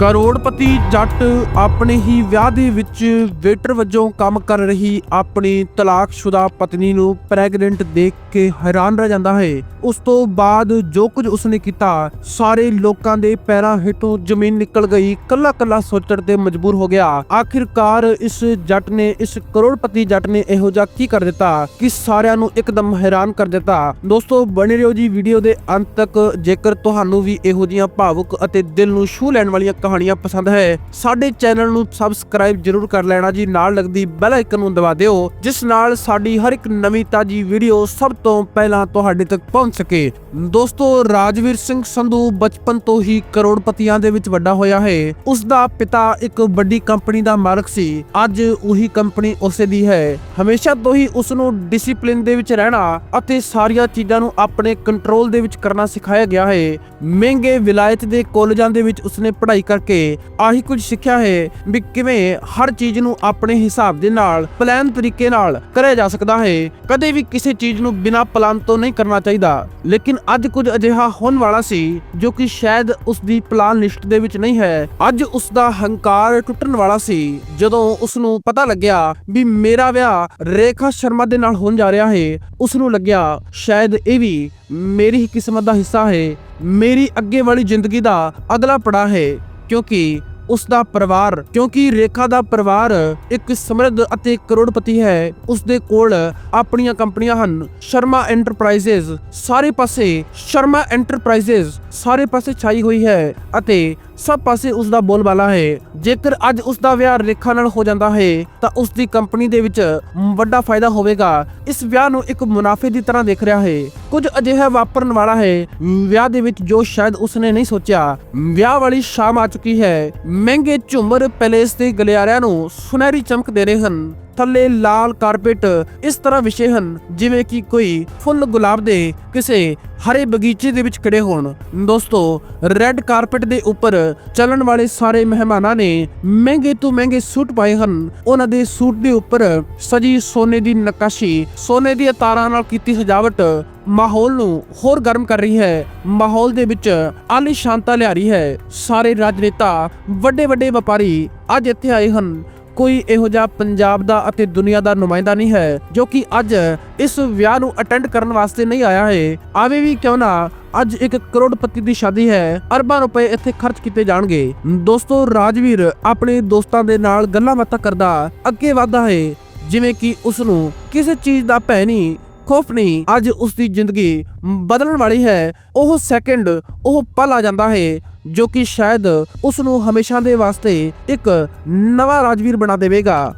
ਕਰੋੜਪਤੀ ਜੱਟ ਆਪਣੇ ਹੀ ਵਿਆਹ ਦੇ ਵਿੱਚ ਵੇਟਰ ਵਜੋਂ ਕੰਮ ਕਰ ਰਹੀ ਆਪਣੀ ਤਲਾਕਸ਼ੁਦਾ ਪਤਨੀ ਨੂੰ ਪ੍ਰੈਗਨੈਂਟ ਦੇਖ ਕੇ ਹੈਰਾਨ ਰਹਿ ਜਾਂਦਾ ਹੈ। ਉਸ ਤੋਂ ਬਾਅਦ ਜੋ ਕੁਝ ਉਸਨੇ ਕੀਤਾ, ਸਾਰੇ ਲੋਕਾਂ ਦੇ ਪੈਰਾਂ ਹੇਠੋਂ ਜ਼ਮੀਨ ਨਿਕਲ ਗਈ। ਕੱਲਾ ਕੱਲਾ ਸੋਚਣ ਤੇ ਮਜਬੂਰ ਹੋ ਗਿਆ। ਆਖਿਰਕਾਰ ਇਸ ਜੱਟ ਨੇ, ਇਸ ਕਰੋੜਪਤੀ ਜੱਟ ਨੇ ਇਹੋ ਜਿਹਾ ਕੀ ਕਰ ਦਿੱਤਾ ਕਿ ਸਾਰਿਆਂ ਨੂੰ ਇੱਕਦਮ ਹੈਰਾਨ ਕਰ ਦਿੱਤਾ। ਦੋਸਤੋ, ਬਣੇ ਰਹੋ ਜੀ ਵੀਡੀਓ ਦੇ ਅੰਤ ਤੱਕ। ਜੇਕਰ ਤੁਹਾਨੂੰ ਵੀ ਇਹੋ ਜਿਹੀਆਂ ਭਾਵੁਕ ਅਤੇ ਦਿਲ ਨੂੰ ਛੂਹ ਲੈਣ ਵਾਲੀਆਂ ਕਹਾਣੀਆਂ ਪਸੰਦ ਹੈ, ਸਾਡੇ ਚੈਨਲ ਨੂੰ ਸਬਸਕ੍ਰਾਈਬ ਜਰੂਰ ਕਰ ਲੈਣਾ ਜੀ। ਨਾਲ ਲੱਗਦੀ ਬੈਲ ਆਈਕਨ ਨੂੰ ਦਬਾ ਦਿਓ, ਜਿਸ ਨਾਲ ਸਾਡੀ ਹਰ ਇੱਕ ਨਵੀਂ ਤਾਜੀ ਵੀਡੀਓ ਸਭ ਤੋਂ ਪਹਿਲਾਂ ਤੁਹਾਡੇ ਤੱਕ ਪਹੁੰਚ ਸਕੇ। ਦੋਸਤੋ, ਰਾਜਵੀਰ ਸਿੰਘ ਸੰਧੂ ਬਚਪਨ ਤੋਂ ਹੀ ਕਰੋੜਪਤੀਆਂ ਦੇ ਵਿੱਚ ਵੱਡਾ ਹੋਇਆ ਹੈ। ਉਸ ਦਾ ਪਿਤਾ ਇੱਕ ਵੱਡੀ ਕੰਪਨੀ ਦਾ ਮਾਲਕ ਸੀ। ਅੱਜ ਉਹੀ ਕੰਪਨੀ ਉਸੇ ਦੀ ਹੈ। ਹਮੇਸ਼ਾ ਤੋਂ ਹੀ ਉਸ ਨੂੰ ਡਿਸਪਲਿਨ ਦੇ ਵਿੱਚ ਰਹਿਣਾ ਅਤੇ ਸਾਰੀਆਂ ਚੀਜ਼ਾਂ ਨੂੰ ਆਪਣੇ ਕੰਟਰੋਲ ਦੇ ਵਿੱਚ ਕਰਨਾ ਸਿਖਾਇਆ ਗਿਆ ਹੈ। ਮਹਿੰਗੇ ਵਿਲਾਇਤ ਦੇ ਕਾਲਜਾਂ ਦੇ ਵਿੱਚ ਉਸਨੇ ਪੜ੍ਹਾਈ ਕਰਕੇ ਆਹੀ ਕੁਝ ਸਿੱਖਿਆ ਹੈ ਵੀ ਕਿਵੇਂ ਹਰ ਚੀਜ਼ ਨੂੰ ਆਪਣੇ ਹਿਸਾਬ ਦੇ ਨਾਲ ਪਲਾਨ ਤਰੀਕੇ ਨਾਲ ਕਰਿਆ ਜਾ ਸਕਦਾ ਹੈ। ਕਦੇ ਵੀ ਕਿਸੇ ਚੀਜ਼ ਨੂੰ ਬਿਨਾਂ ਪਲਾਨ ਤੋਂ ਨਹੀਂ ਕਰਨਾ ਚਾਹੀਦਾ। ਲੇਕਿਨ ਅੱਜ ਕੁਝ ਅਜਿਹਾ ਹੋਣ ਵਾਲਾ ਸੀ, ਜੋ ਕਿ ਸ਼ਾਇਦ ਉਸ ਦੀ ਪਲਾਨ ਲਿਸਟ ਦੇ ਵਿੱਚ ਨਹੀਂ ਹੈ। ਅੱਜ ਉਸ ਦਾ ਹੰਕਾਰ ਟੁੱਟਣ ਵਾਲਾ ਸੀ, ਜਦੋਂ ਉਸ ਨੂੰ ਪਤਾ ਲੱਗਿਆ ਵੀ ਮੇਰਾ ਵਿਆਹ ਰੇਖਾ ਸ਼ਰਮਾ ਦੇ ਨਾਲ ਹੋਣ ਜਾ ਰਿਹਾ ਹੈ। ਉਸ ਨੂੰ ਲੱਗਿਆ, ਸ਼ਾਇਦ ਇਹ ਵੀ ਮੇਰੀ ਹੀ ਕਿਸਮਤ ਦਾ ਹਿੱਸਾ ਹੈ। ਮੇਰੀ ਅੱਗੇ ਵਾਲੀ ਜ਼ਿੰਦਗੀ ਦਾ ਅਗਲਾ ਪੜਾਅ ਹੈ, ਕਿਉਂਕਿ ਉਸ ਦਾ ਪਰਿਵਾਰ, ਕਿਉਂਕਿ ਰੇਖਾ ਦਾ ਪਰਿਵਾਰ ਇੱਕ ਸਮਰਿੱਧ ਅਤੇ ਕਰੋੜਪਤੀ ਹੈ ਉਸ ਦੇ ਕੋਲ ਆਪਣੀਆਂ ਕੰਪਨੀਆਂ ਹਨ, ਸ਼ਰਮਾ ਐਂਟਰਪ੍ਰਾਈਜ਼ਸ ਸਾਰੇ ਪਾਸੇ, ਸ਼ਰਮਾ ਐਂਟਰਪ੍ਰਾਈਜ਼ਸ ਸਾਰੇ ਪਾਸੇ ਛਾਈ ਹੋਈ ਹੈ ਅਤੇ ਸਭ ਪਾਸੇ ਉਸ ਦਾ ਬੋਲਬਾਲਾ ਹੈ। ਜੇਕਰ ਅੱਜ ਉਸ ਦਾ ਵਿਆਹ ਰੇਖਾ ਨਾਲ ਹੋ ਜਾਂਦਾ ਹੈ, ਤਾਂ ਉਸ ਦੀ ਕੰਪਨੀ ਦੇ ਵਿੱਚ ਵੱਡਾ ਫਾਇਦਾ ਹੋਵੇਗਾ। ਇਸ ਵਿਆਹ ਨੂੰ ਇੱਕ ਮੁਨਾਫੇ ਦੀ ਤਰ੍ਹਾਂ ਦੇਖ ਰਿਹਾ ਹੈ। ਕੁਝ ਅਜਿਹਾ ਵਾਪਰਨ ਵਾਲਾ ਹੈ। ਵਿਆਹ ਦੇ ਵਿੱਚ ਜੋ ਸ਼ਾਇਦ ਉਸਨੇ ਨਹੀਂ ਸੋਚਿਆ। ਵਿਆਹ ਵਾਲੀ ਸ਼ਾਮ ਆ ਚੁੱਕੀ ਹੈ। ਮਹਿੰਗੇ ਝੂਮਰ ਪੈਲੇਸ ਦੇ ਗਲਿਆਰਿਆਂ ਨੂੰ ਸੁਨਹਿਰੀ ਚਮਕ ਦੇ ਰਹੇ ਹਨ। ਥੱਲੇ ਲਾਲ ਕਾਰਪੇਟ ਇਸ ਤਰ੍ਹਾਂ ਵਿਛੇ ਹਨ, ਜਿਵੇਂ ਕਿ ਕੋਈ ਫੁੱਲ ਗੁਲਾਬ ਦੇ ਕਿਸੇ ਹਰੇ ਬਗੀਚੇ ਦੇ ਵਿੱਚ ਖੜੇ ਹੋਣ। ਦੋਸਤੋ, ਰੈੱਡ ਕਾਰਪੇਟ ਦੇ ਉੱਪਰ ਚੱਲਣ ਵਾਲੇ ਸਾਰੇ ਮਹਿਮਾਨਾਂ ਨੇ ਮਹਿੰਗੇ ਤੋਂ ਮਹਿੰਗੇ ਸੂਟ ਪਾਏ ਹਨ। ਉਹਨਾਂ ਦੇ ਸੂਟ ਦੇ ਉੱਪਰ ਸਜੀ ਸੋਨੇ ਦੀ ਨਕਾਸ਼ੀ, ਸੋਨੇ ਦੀਆਂ ਤਾਰਾਂ ਨਾਲ ਕੀਤੀ ਸਜਾਵਟ ਮਾਹੌਲ ਨੂੰ ਹੋਰ ਗਰਮ ਕਰ ਰਹੀ ਹੈ। ਮਾਹੌਲ ਦੇ ਵਿੱਚ ਆਲੀ ਸ਼ਾਂਤਾ ਲਿਆ ਰਹੀ ਹੈ। ਸਾਰੇ ਰਾਜਨੇਤਾ ਵੱਡੇ ਵੱਡੇ ਵਪਾਰੀ ਅੱਜ ਇੱਥੇ ਆਏ ਹਨ। ਕੋਈ ਇਹੋ ਜਿਹਾ ਪੰਜਾਬ ਦਾ ਅਤੇ ਦੁਨੀਆ ਦਾ ਨੁਮਾਇੰਦਾ ਨਹੀਂ ਹੈ, ਜੋ ਕਿ ਅੱਜ ਇਸ ਵਿਆਹ ਨੂੰ ਅਟੈਂਡ ਕਰਨ ਵਾਸਤੇ ਨਹੀਂ ਆਇਆ ਹੈ। ਆਵੇ ਵੀ ਕਿਉਂ ਨਾ, ਅੱਜ ਇੱਕ ਕਰੋੜਪਤੀ ਦੀ ਸ਼ਾਦੀ ਹੈ, ਅਰਬਾਂ ਰੁਪਏ ਇੱਥੇ ਖਰਚ ਕੀਤੇ ਜਾਣਗੇ। ਦੋਸਤੋ, ਰਾਜਵੀਰ ਆਪਣੇ ਦੋਸਤਾਂ ਦੇ ਨਾਲ ਗੱਲਾਂ ਬਾਤਾਂ ਕਰਦਾ ਅੱਗੇ ਵਧਦਾ ਹੈ, ਜਿਵੇਂ ਕਿ ਉਸ ਨੂੰ ਕਿਸੇ ਚੀਜ਼ ਦਾ ਭੈ ਨਹੀਂ ਖੌਫ ਨਹੀਂ, ਅੱਜ ਉਸ ਦੀ ਜ਼ਿੰਦਗੀ ਬਦਲਣ ਵਾਲੀ ਹੈ। ਉਹ ਸੈਕਿੰਡ ਉਹ ਪਲ ਆ ਜਾਂਦਾ ਹੈ, ਜੋ ਕਿ ਸ਼ਾਇਦ ਉਸ ਨੂੰ ਹਮੇਸ਼ਾ ਦੇ ਵਾਸਤੇ ਇੱਕ ਨਵਾਂ ਰਾਜਵੀਰ ਬਣਾ ਦੇਵੇਗਾ।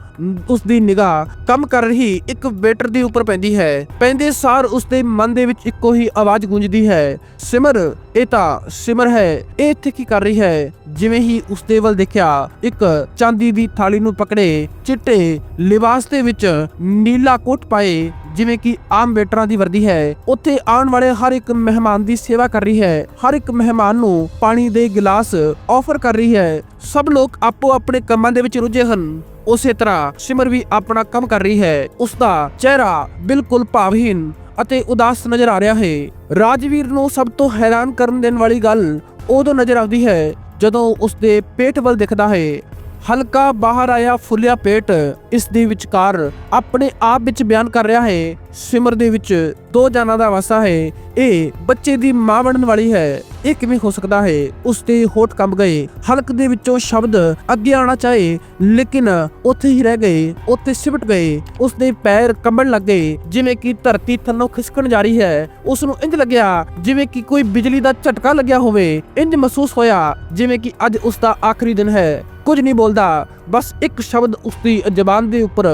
ਉਸ ਦੀ ਨਿਗਾਹ ਕੰਮ ਕਰ ਰਹੀ ਇੱਕ ਵੇਟਰ ਦੇ ਉੱਪਰ ਪੈਂਦੀ ਹੈ। ਪੈਂਦੇ ਸਾਰ ਉਸ ਦੇ ਮਨ ਦੇ ਵਿੱਚ ਇੱਕੋ ਹੀ ਆਵਾਜ਼ ਗੂੰਜਦੀ ਹੈ, ਸਿਮਰ, ਇਹ ਤਾਂ ਸਿਮਰ ਹੈ, ਇਹ ਇੱਥੇ ਕੀ ਕਰ ਰਹੀ ਹੈ? ਜਿਵੇਂ ਹੀ ਉਸ ਦੇ ਵੱਲ ਦੇਖਿਆ, ਇੱਕ ਚਾਂਦੀ ਦੀ ਥਾਲੀ ਨੂੰ ਪਕੜੇ, ਚਿੱਟੇ ਲਿਬਾਸ ਦੇ ਵਿੱਚ ਨੀਲਾ ਕੋਟ ਪਾਏ, ਜਿਵੇਂ ਕਿ ਆਮ ਵੇਟਰਾਂ ਦੀ ਵਰਦੀ ਹੈ। ਉੱਥੇ ਆਉਣ ਵਾਲੇ ਹਰ ਇੱਕ ਮਹਿਮਾਨ ਦੀ ਸੇਵਾ ਕਰ ਰਹੀ ਹੈ। ਹਰ ਇੱਕ ਮਹਿਮਾਨ ਨੂੰ ਪਾਣੀ ਦੇ ਗਿਲਾਸ ਆਫਰ ਕਰ ਰਹੀ ਹੈ। ਸਭ ਲੋਕ ਆਪੋ ਆਪਣੇ ਕੰਮਾਂ ਦੇ ਵਿੱਚ ਰੁੱਝੇ ਹਨ। ਉਸੇ ਤਰ੍ਹਾਂ ਸਿਮਰ ਵੀ ਆਪਣਾ ਕੰਮ ਕਰ ਰਹੀ ਹੈ। ਉਸ ਦਾ ਚਿਹਰਾ ਬਿਲਕੁਲ ਭਾਵਹੀਨ ਅਤੇ ਉਦਾਸ ਨਜ਼ਰ ਆ ਰਿਹਾ ਹੈ। ਰਾਜਵੀਰ ਨੂੰ ਸਭ ਤੋਂ ਹੈਰਾਨ ਕਰਨ ਦੇਣ ਵਾਲੀ ਗੱਲ ਉਦੋਂ ਨਜ਼ਰ ਆਉਂਦੀ ਹੈ ਜਦੋਂ ਉਸ ਦੇ ਪੇਟ ਵੱਲ ਦਿਖਦਾ ਹੈ। ਹਲਕਾ ਬਾਹਰ ਆਇਆ ਫੁੱਲਿਆ ਪੇਟ, ਇਸ ਦੇ ਵਿਚਕਾਰ ਆਪਣੇ ਆਪ ਵਿੱਚ ਬਿਆਨ ਕਰ ਰਿਹਾ ਹੈ, ਸਿਮਰ ਦੇ ਵਿੱਚ ਦੋ ਜਾਨਾਂ ਦਾ ਵਾਸਾ ਹੈ, ਇਹ ਬੱਚੇ ਦੀ ਮਾਂ ਬਣਨ ਵਾਲੀ ਹੈ, ਇਹ ਕਿਵੇਂ ਹੋ ਸਕਦਾ ਹੈ, ਉਸ ਦੇ ਹੋਠ ਕੰਬ ਗਏ, ਹਲਕ ਦੇ ਵਿੱਚੋਂ ਸ਼ਬਦ ਅੱਗੇ ਆਉਣਾ ਚਾਹੇ, ਲੇਕਿਨ ਉੱਥੇ ਹੀ ਰਹਿ ਗਏ, ਉੱਥੇ ਸਿਮਟ ਗਏ, ਉਸ ਦੇ ਪੈਰ ਕੰਬਣ ਲੱਗੇ ਜਿਵੇਂ ਕਿ ਧਰਤੀ ਥੱਲੋਂ ਖਿਸਕਣ ਜਾ ਰਹੀ ਹੈ, ਉਸ ਨੂੰ ਇੰਜ ਲੱਗਿਆ, ਜਿਵੇਂ ਕਿ ਕੋਈ ਬਿਜਲੀ ਦਾ ਝਟਕਾ ਲੱਗਿਆ ਹੋਵੇ ਇੰਜ ਮਹਿਸੂਸ ਹੋਇਆ, ਜਿਵੇਂ ਕਿ ਅੱਜ ਉਸ ਦਾ ਆਖਰੀ ਦਿਨ ਹੈ। ਕੁਝ ਨਹੀਂ ਬੋਲਦਾ। ਬਸ ਇੱਕ ਸ਼ਬਦ ਉਸ ਦੀ ਜ਼ਬਾਨ ਦੇ ਉੱਪਰ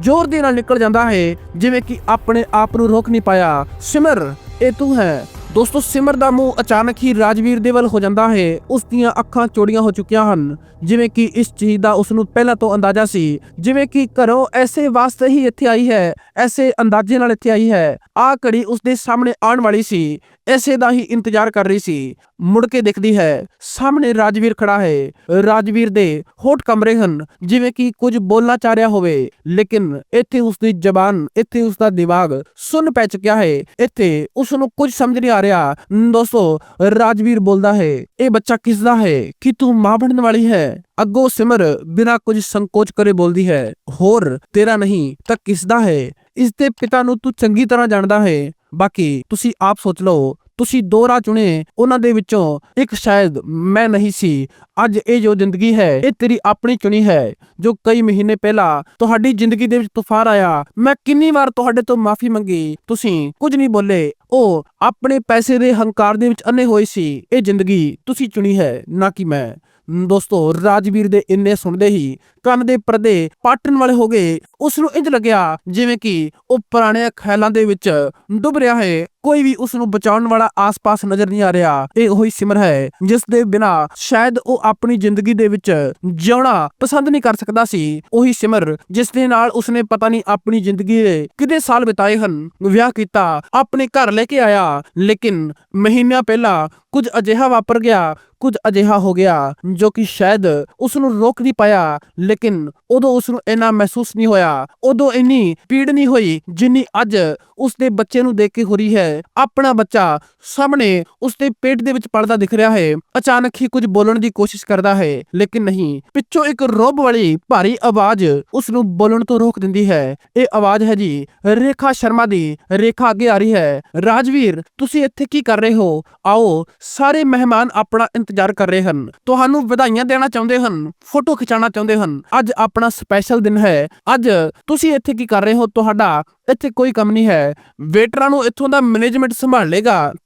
ਜ਼ੋਰ ਦੇ ਨਾਲ ਨਿਕਲ ਜਾਂਦਾ ਹੈ, ਜਿਵੇਂ ਕਿ ਆਪਣੇ ਆਪ ਨੂੰ ਰੋਕ ਨਹੀਂ ਪਾਇਆ। ਸਿਮਰ, ਇਹ ਤੂੰ ਹੈ। ਦੋਸਤੋ, ਸਿਮਰ ਦਾ ਮੂੰਹ ਅਚਾਨਕ ਹੀ ਰਾਜਵੀਰ ਦੇ ਵੱਲ ਹੋ ਜਾਂਦਾ ਹੈ। ਉਸ ਦੀਆਂ ਅੱਖਾਂ ਚੋੜੀਆਂ ਹੋ ਚੁੱਕੀਆਂ ਹਨ। ਜਿਵੇਂ ਕਿ ਇਸ ਚੀਜ਼ ਦਾ ਉਸ ਨੂੰ ਪਹਿਲਾਂ ਤੋਂ ਅੰਦਾਜ਼ਾ ਸੀ। ਜਿਵੇਂ ਕਿ ਘਰੋਂ ਐਸੇ ਵਾਸਤੇ ਹੀ ਇੱਥੇ ਆਈ ਹੈ, ਐਸੇ ਅੰਦਾਜ਼ੇ ਨਾਲ ਇੱਥੇ ਆਈ ਹੈ। ਆ ਘੜੀ ਉਸ ਦੇ ਸਾਹਮਣੇ ਆਉਣ ਵਾਲੀ ਸੀ। ਐਸੇ ਦਾ ਹੀ ਇੰਤਜ਼ਾਰ ਕਰ ਰਹੀ ਸੀ। ਮੁੜ ਕੇ ਦੇਖਦੀ ਹੈ, ਸਾਹਮਣੇ ਰਾਜਵੀਰ ਖੜਾ ਹੈ। ਰਾਜਵੀਰ ਦੇ ਹੋਠ ਕਮਰੇ ਹਨ, ਜਿਵੇਂ ਕਿ ਕੁਝ ਬੋਲਣਾ ਚਾਹ ਰਿਹਾ ਹੋਵੇ। ਲੇਕਿਨ ਇੱਥੇ ਉਸ ਦੀ ਜ਼ਬਾਨ, ਇੱਥੇ ਉਸ ਦਾ ਦਿਮਾਗ ਸੁੰਨ ਪੈ ਚੁੱਕਿਆ ਹੈ। ਇੱਥੇ ਉਸ ਨੂੰ ਕੁਝ ਸਮਝ ਨਹੀਂ ਆ ਰਿਹਾ ਦੋਸਤੋ, ਰਾਜਵੀਰ ਬੋਲਦਾ ਹੈ, ਇਹ ਬੱਚਾ ਕਿਸ ਦਾ ਹੈ? ਕਿ ਤੂੰ ਮਾਂ ਬਣਨ ਵਾਲੀ ਹੈ? ਅੱਗੋਂ ਸਿਮਰ ਬਿਨਾਂ ਕੁਝ ਸੰਕੋਚ ਕਰੇ ਬੋਲਦੀ ਹੈ, ਹੋਰ, ਤੇਰਾ ਨਹੀਂ, ਤਾਂ ਕਿਸ ਦਾ ਹੈ? ਇਸ ਦੇ ਪਿਤਾ ਨੂੰ ਤੂੰ ਚੰਗੀ ਤਰ੍ਹਾਂ ਜਾਣਦਾ ਹੈ। ਬਾਕੀ ਤੁਸੀਂ ਆਪ ਸੋਚ ਲਓ ਤੁਸੀਂ ਦੋ ਰਾਹ ਚੁਣੇ, ਉਹਨਾਂ ਦੇ ਵਿੱਚੋਂ ਇੱਕ ਸ਼ਾਇਦ ਮੈਂ ਨਹੀਂ ਸੀ। ਅੱਜ ਇਹ ਜੋ ਜ਼ਿੰਦਗੀ ਹੈ, ਇਹ ਤੇਰੀ ਆਪਣੀ ਚੁਣੀ ਹੈ, ਜੋ ਕਈ ਮਹੀਨੇ ਪਹਿਲਾਂ ਤੁਹਾਡੀ ਜ਼ਿੰਦਗੀ ਦੇ ਵਿੱਚ ਤੂਫਾਨ ਆਇਆ। ਮੈਂ ਕਿੰਨੀ ਵਾਰ ਤੁਹਾਡੇ ਤੋਂ ਮਾਫੀ ਮੰਗੀ। ਤੁਸੀਂ ਕੁਝ ਨਹੀਂ ਬੋਲੇ। ਉਹ ਆਪਣੇ ਪੈਸੇ ਦੇ ਹੰਕਾਰ ਦੇ ਵਿੱਚ ਅੰਨੇ ਹੋਏ ਸੀ। ਇਹ ਜ਼ਿੰਦਗੀ ਤੁਸੀਂ ਚੁਣੀ ਹੈ, ਨਾ ਕਿ ਮੈਂ। ਦੋਸਤੋ, ਰਾਜਵੀਰ ਦੇ ਇੰਨੇ ਸੁਣਦੇ ਹੀ ਕੰਨ ਦੇ ਪਰਦੇ ਪਾਟਣ ਵਾਲੇ ਹੋ ਗਏ। ਉਸ ਨੂੰ ਇੰਜ ਲੱਗਿਆ ਜਿਵੇਂ ਕਿ ਉਹ ਪੁਰਾਣੇ ਖਿਆਲਾਂ ਦੇ ਵਿੱਚ ਡੁੱਬ ਰਿਹਾ ਹੈ। ਕੋਈ ਵੀ ਉਸ ਨੂੰ ਬਚਾਉਣ ਵਾਲਾ ਆਸ-ਪਾਸ ਨਜ਼ਰ ਨਹੀਂ ਆ ਰਿਹਾ। ਇਹ ਉਹੀ ਸਿਮਰ ਹੈ ਜਿਸ ਦੇ ਬਿਨਾ ਸ਼ਾਇਦ ਉਹ ਆਪਣੀ ਜ਼ਿੰਦਗੀ ਦੇ ਵਿੱਚ ਜਿਉਣਾ ਪਸੰਦ ਨਹੀਂ ਕਰ ਸਕਦਾ ਸੀ। ਉਹੀ ਸਿਮਰ ਜਿਸ ਦੇ ਨਾਲ ਉਸਨੇ ਪਤਾ ਨਹੀਂ ਆਪਣੀ ਜ਼ਿੰਦਗੀ ਦੇ ਕਿੰਨੇ ਸਾਲ ਬਿਤਾਏ ਹਨ। ਵਿਆਹ ਕੀਤਾ, ਆਪਣੇ ਘਰ ਲੈ ਕੇ ਆਇਆ, ਲੇਕਿਨ ਮਹੀਨਿਆਂ ਪਹਿਲਾਂ ਕੁਝ ਅਜਿਹਾ ਵਾਪਰ ਗਿਆ ਕੁਝ ਅਜਿਹਾ ਹੋ ਗਿਆ ਜੋ ਕਿ ਸ਼ਾਇਦ ਉਸ ਨੂੰ ਰੋਕ ਨਹੀਂ ਪਾਇਆ, ਲੇਕਿਨ ਉਦੋਂ ਉਸ ਨੂੰ ਇੰਨਾ ਮਹਿਸੂਸ ਨਹੀਂ ਹੋਇਆ, ਉਦੋਂ ਇੰਨੀ ਪੀੜ ਨਹੀਂ ਹੋਈ ਜਿੰਨੀ ਅੱਜ ਉਸ ਦੇ ਬੱਚੇ ਨੂੰ ਦੇਖ ਕੇ ਹੋ ਰਹੀ ਹੈ। ਆਪਣਾ ਬੱਚਾ ਸਾਹਮਣੇ ਉਸ ਦੇ ਪੇਟ ਦੇ ਵਿੱਚ ਪੜਦਾ ਦਿਖ ਰਿਹਾ ਹੈ, ਅਚਾਨਕ ਹੀ ਕੁਝ ਬੋਲਣ ਦੀ ਕੋਸ਼ਿਸ਼ ਕਰਦਾ ਹੈ, ਲੇਕਿਨ ਨਹੀਂ, ਪਿੱਛੋਂ ਇੱਕ ਰੋਬ ਵਾਲੀ ਭਾਰੀ ਆਵਾਜ਼ ਉਸ ਨੂੰ ਬੋਲਣ ਤੋਂ ਰੋਕ ਦਿੰਦੀ ਹੈ। ਇਹ ਆਵਾਜ਼ ਹੈ ਜੀ ਰੇਖਾ ਸ਼ਰਮਾ ਦੀ, ਰੇਖਾ ਅੱਗੇ ਆ ਰਹੀ ਹੈ। ਰਾਜਵੀਰ, ਤੁਸੀਂ ਇੱਥੇ ਕੀ ਕਰ ਰਹੇ ਹੋ? ਆਓ, ਸਾਰੇ ਮਹਿਮਾਨ ਆਪਣਾ ਇੰਤਜ਼ਾਰ ਕਰ ਰਹੇ ਹਨ। ਤੁਹਾਨੂੰ ਵਧਾਈਆਂ ਦੇਣਾ ਚਾਹੁੰਦੇ ਹਨ, ਫੋਟੋ ਖਿਚਾਉਣਾ ਚਾਹੁੰਦੇ ਹਨ। ਅੱਜ ਆਪਣਾ ਸਪੈਸ਼ਲ ਦਿਨ ਹੈ। ਅੱਜ ਤੁਸੀਂ ਇੱਥੇ ਕੀ ਕਰ ਰਹੇ ਹੋ? ਤੁਹਾਡਾ ਇੱਥੇ ਕੋਈ ਕੰਮ ਨਹੀਂ ਹੈ। ਵੇਟਰਾਂ ਨੂੰ ਇੱਥੋਂ ਦਾ ਮੈਨੇਜਮੈਂਟ ਸੰਭਾਲ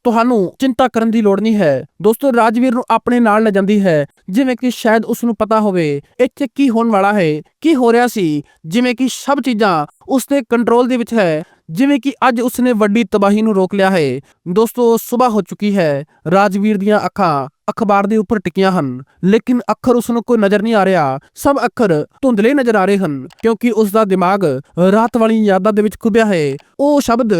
ਤੁਹਾਨੂੰ ਚਿੰਤਾ ਕਰਨ ਦੀ ਲੋੜ ਨਹੀਂ ਹੈ। ਦੋਸਤੋ, ਰਾਜਵੀਰ ਨੂੰ ਆਪਣੇ ਨਾਲ ਲੈ ਜਾਂਦੀ ਹੈ। ਜਿਵੇਂ ਕਿ ਸ਼ਾਇਦ ਉਸ ਨੂੰ ਪਤਾ ਹੋਵੇ, ਇੱਥੇ ਕੀ ਹੋਣ ਵਾਲਾ ਹੈ, ਕੀ ਹੋ ਰਿਹਾ ਸੀ? ਜਿਵੇਂ ਕਿ ਸਭ ਚੀਜ਼ਾਂ ਉਸ ਦੇ ਕੰਟਰੋਲ ਦੇ ਵਿੱਚ ਹੈ। ਜਿਵੇਂ ਕਿ ਅੱਜ ਉਸਨੇ ਵੱਡੀ ਤਬਾਹੀ ਨੂੰ ਰੋਕ ਲਿਆ ਹੈ। ਦੋਸਤੋ ਸਵੇਰ ਹੋ ਚੁੱਕੀ ਹੈ। ਰਾਜਵੀਰ ਦੀਆਂ ਅੱਖਾਂ ਅਖਬਾਰ ਦੇ ਉੱਪਰ ਟਿਕੀਆਂ ਹਨ। ਲੇਕਿਨ ਅੱਖਰ ਉਸ ਨੂੰ ਕੋਈ ਨਜ਼ਰ ਨਹੀਂ ਆ ਰਿਹਾ। ਸਭ ਅੱਖਰ ਧੁੰਦਲੇ ਨਜ਼ਰ ਆ ਰਹੇ ਹਨ, ਕਿਉਂਕਿ ਉਸ ਦਾ ਦਿਮਾਗ ਰਾਤ ਵਾਲੀ ਯਾਦਾਂ ਦੇ ਵਿੱਚ ਖੁੱਭਿਆ ਹੈ। ਉਹ ਸ਼ਬਦ,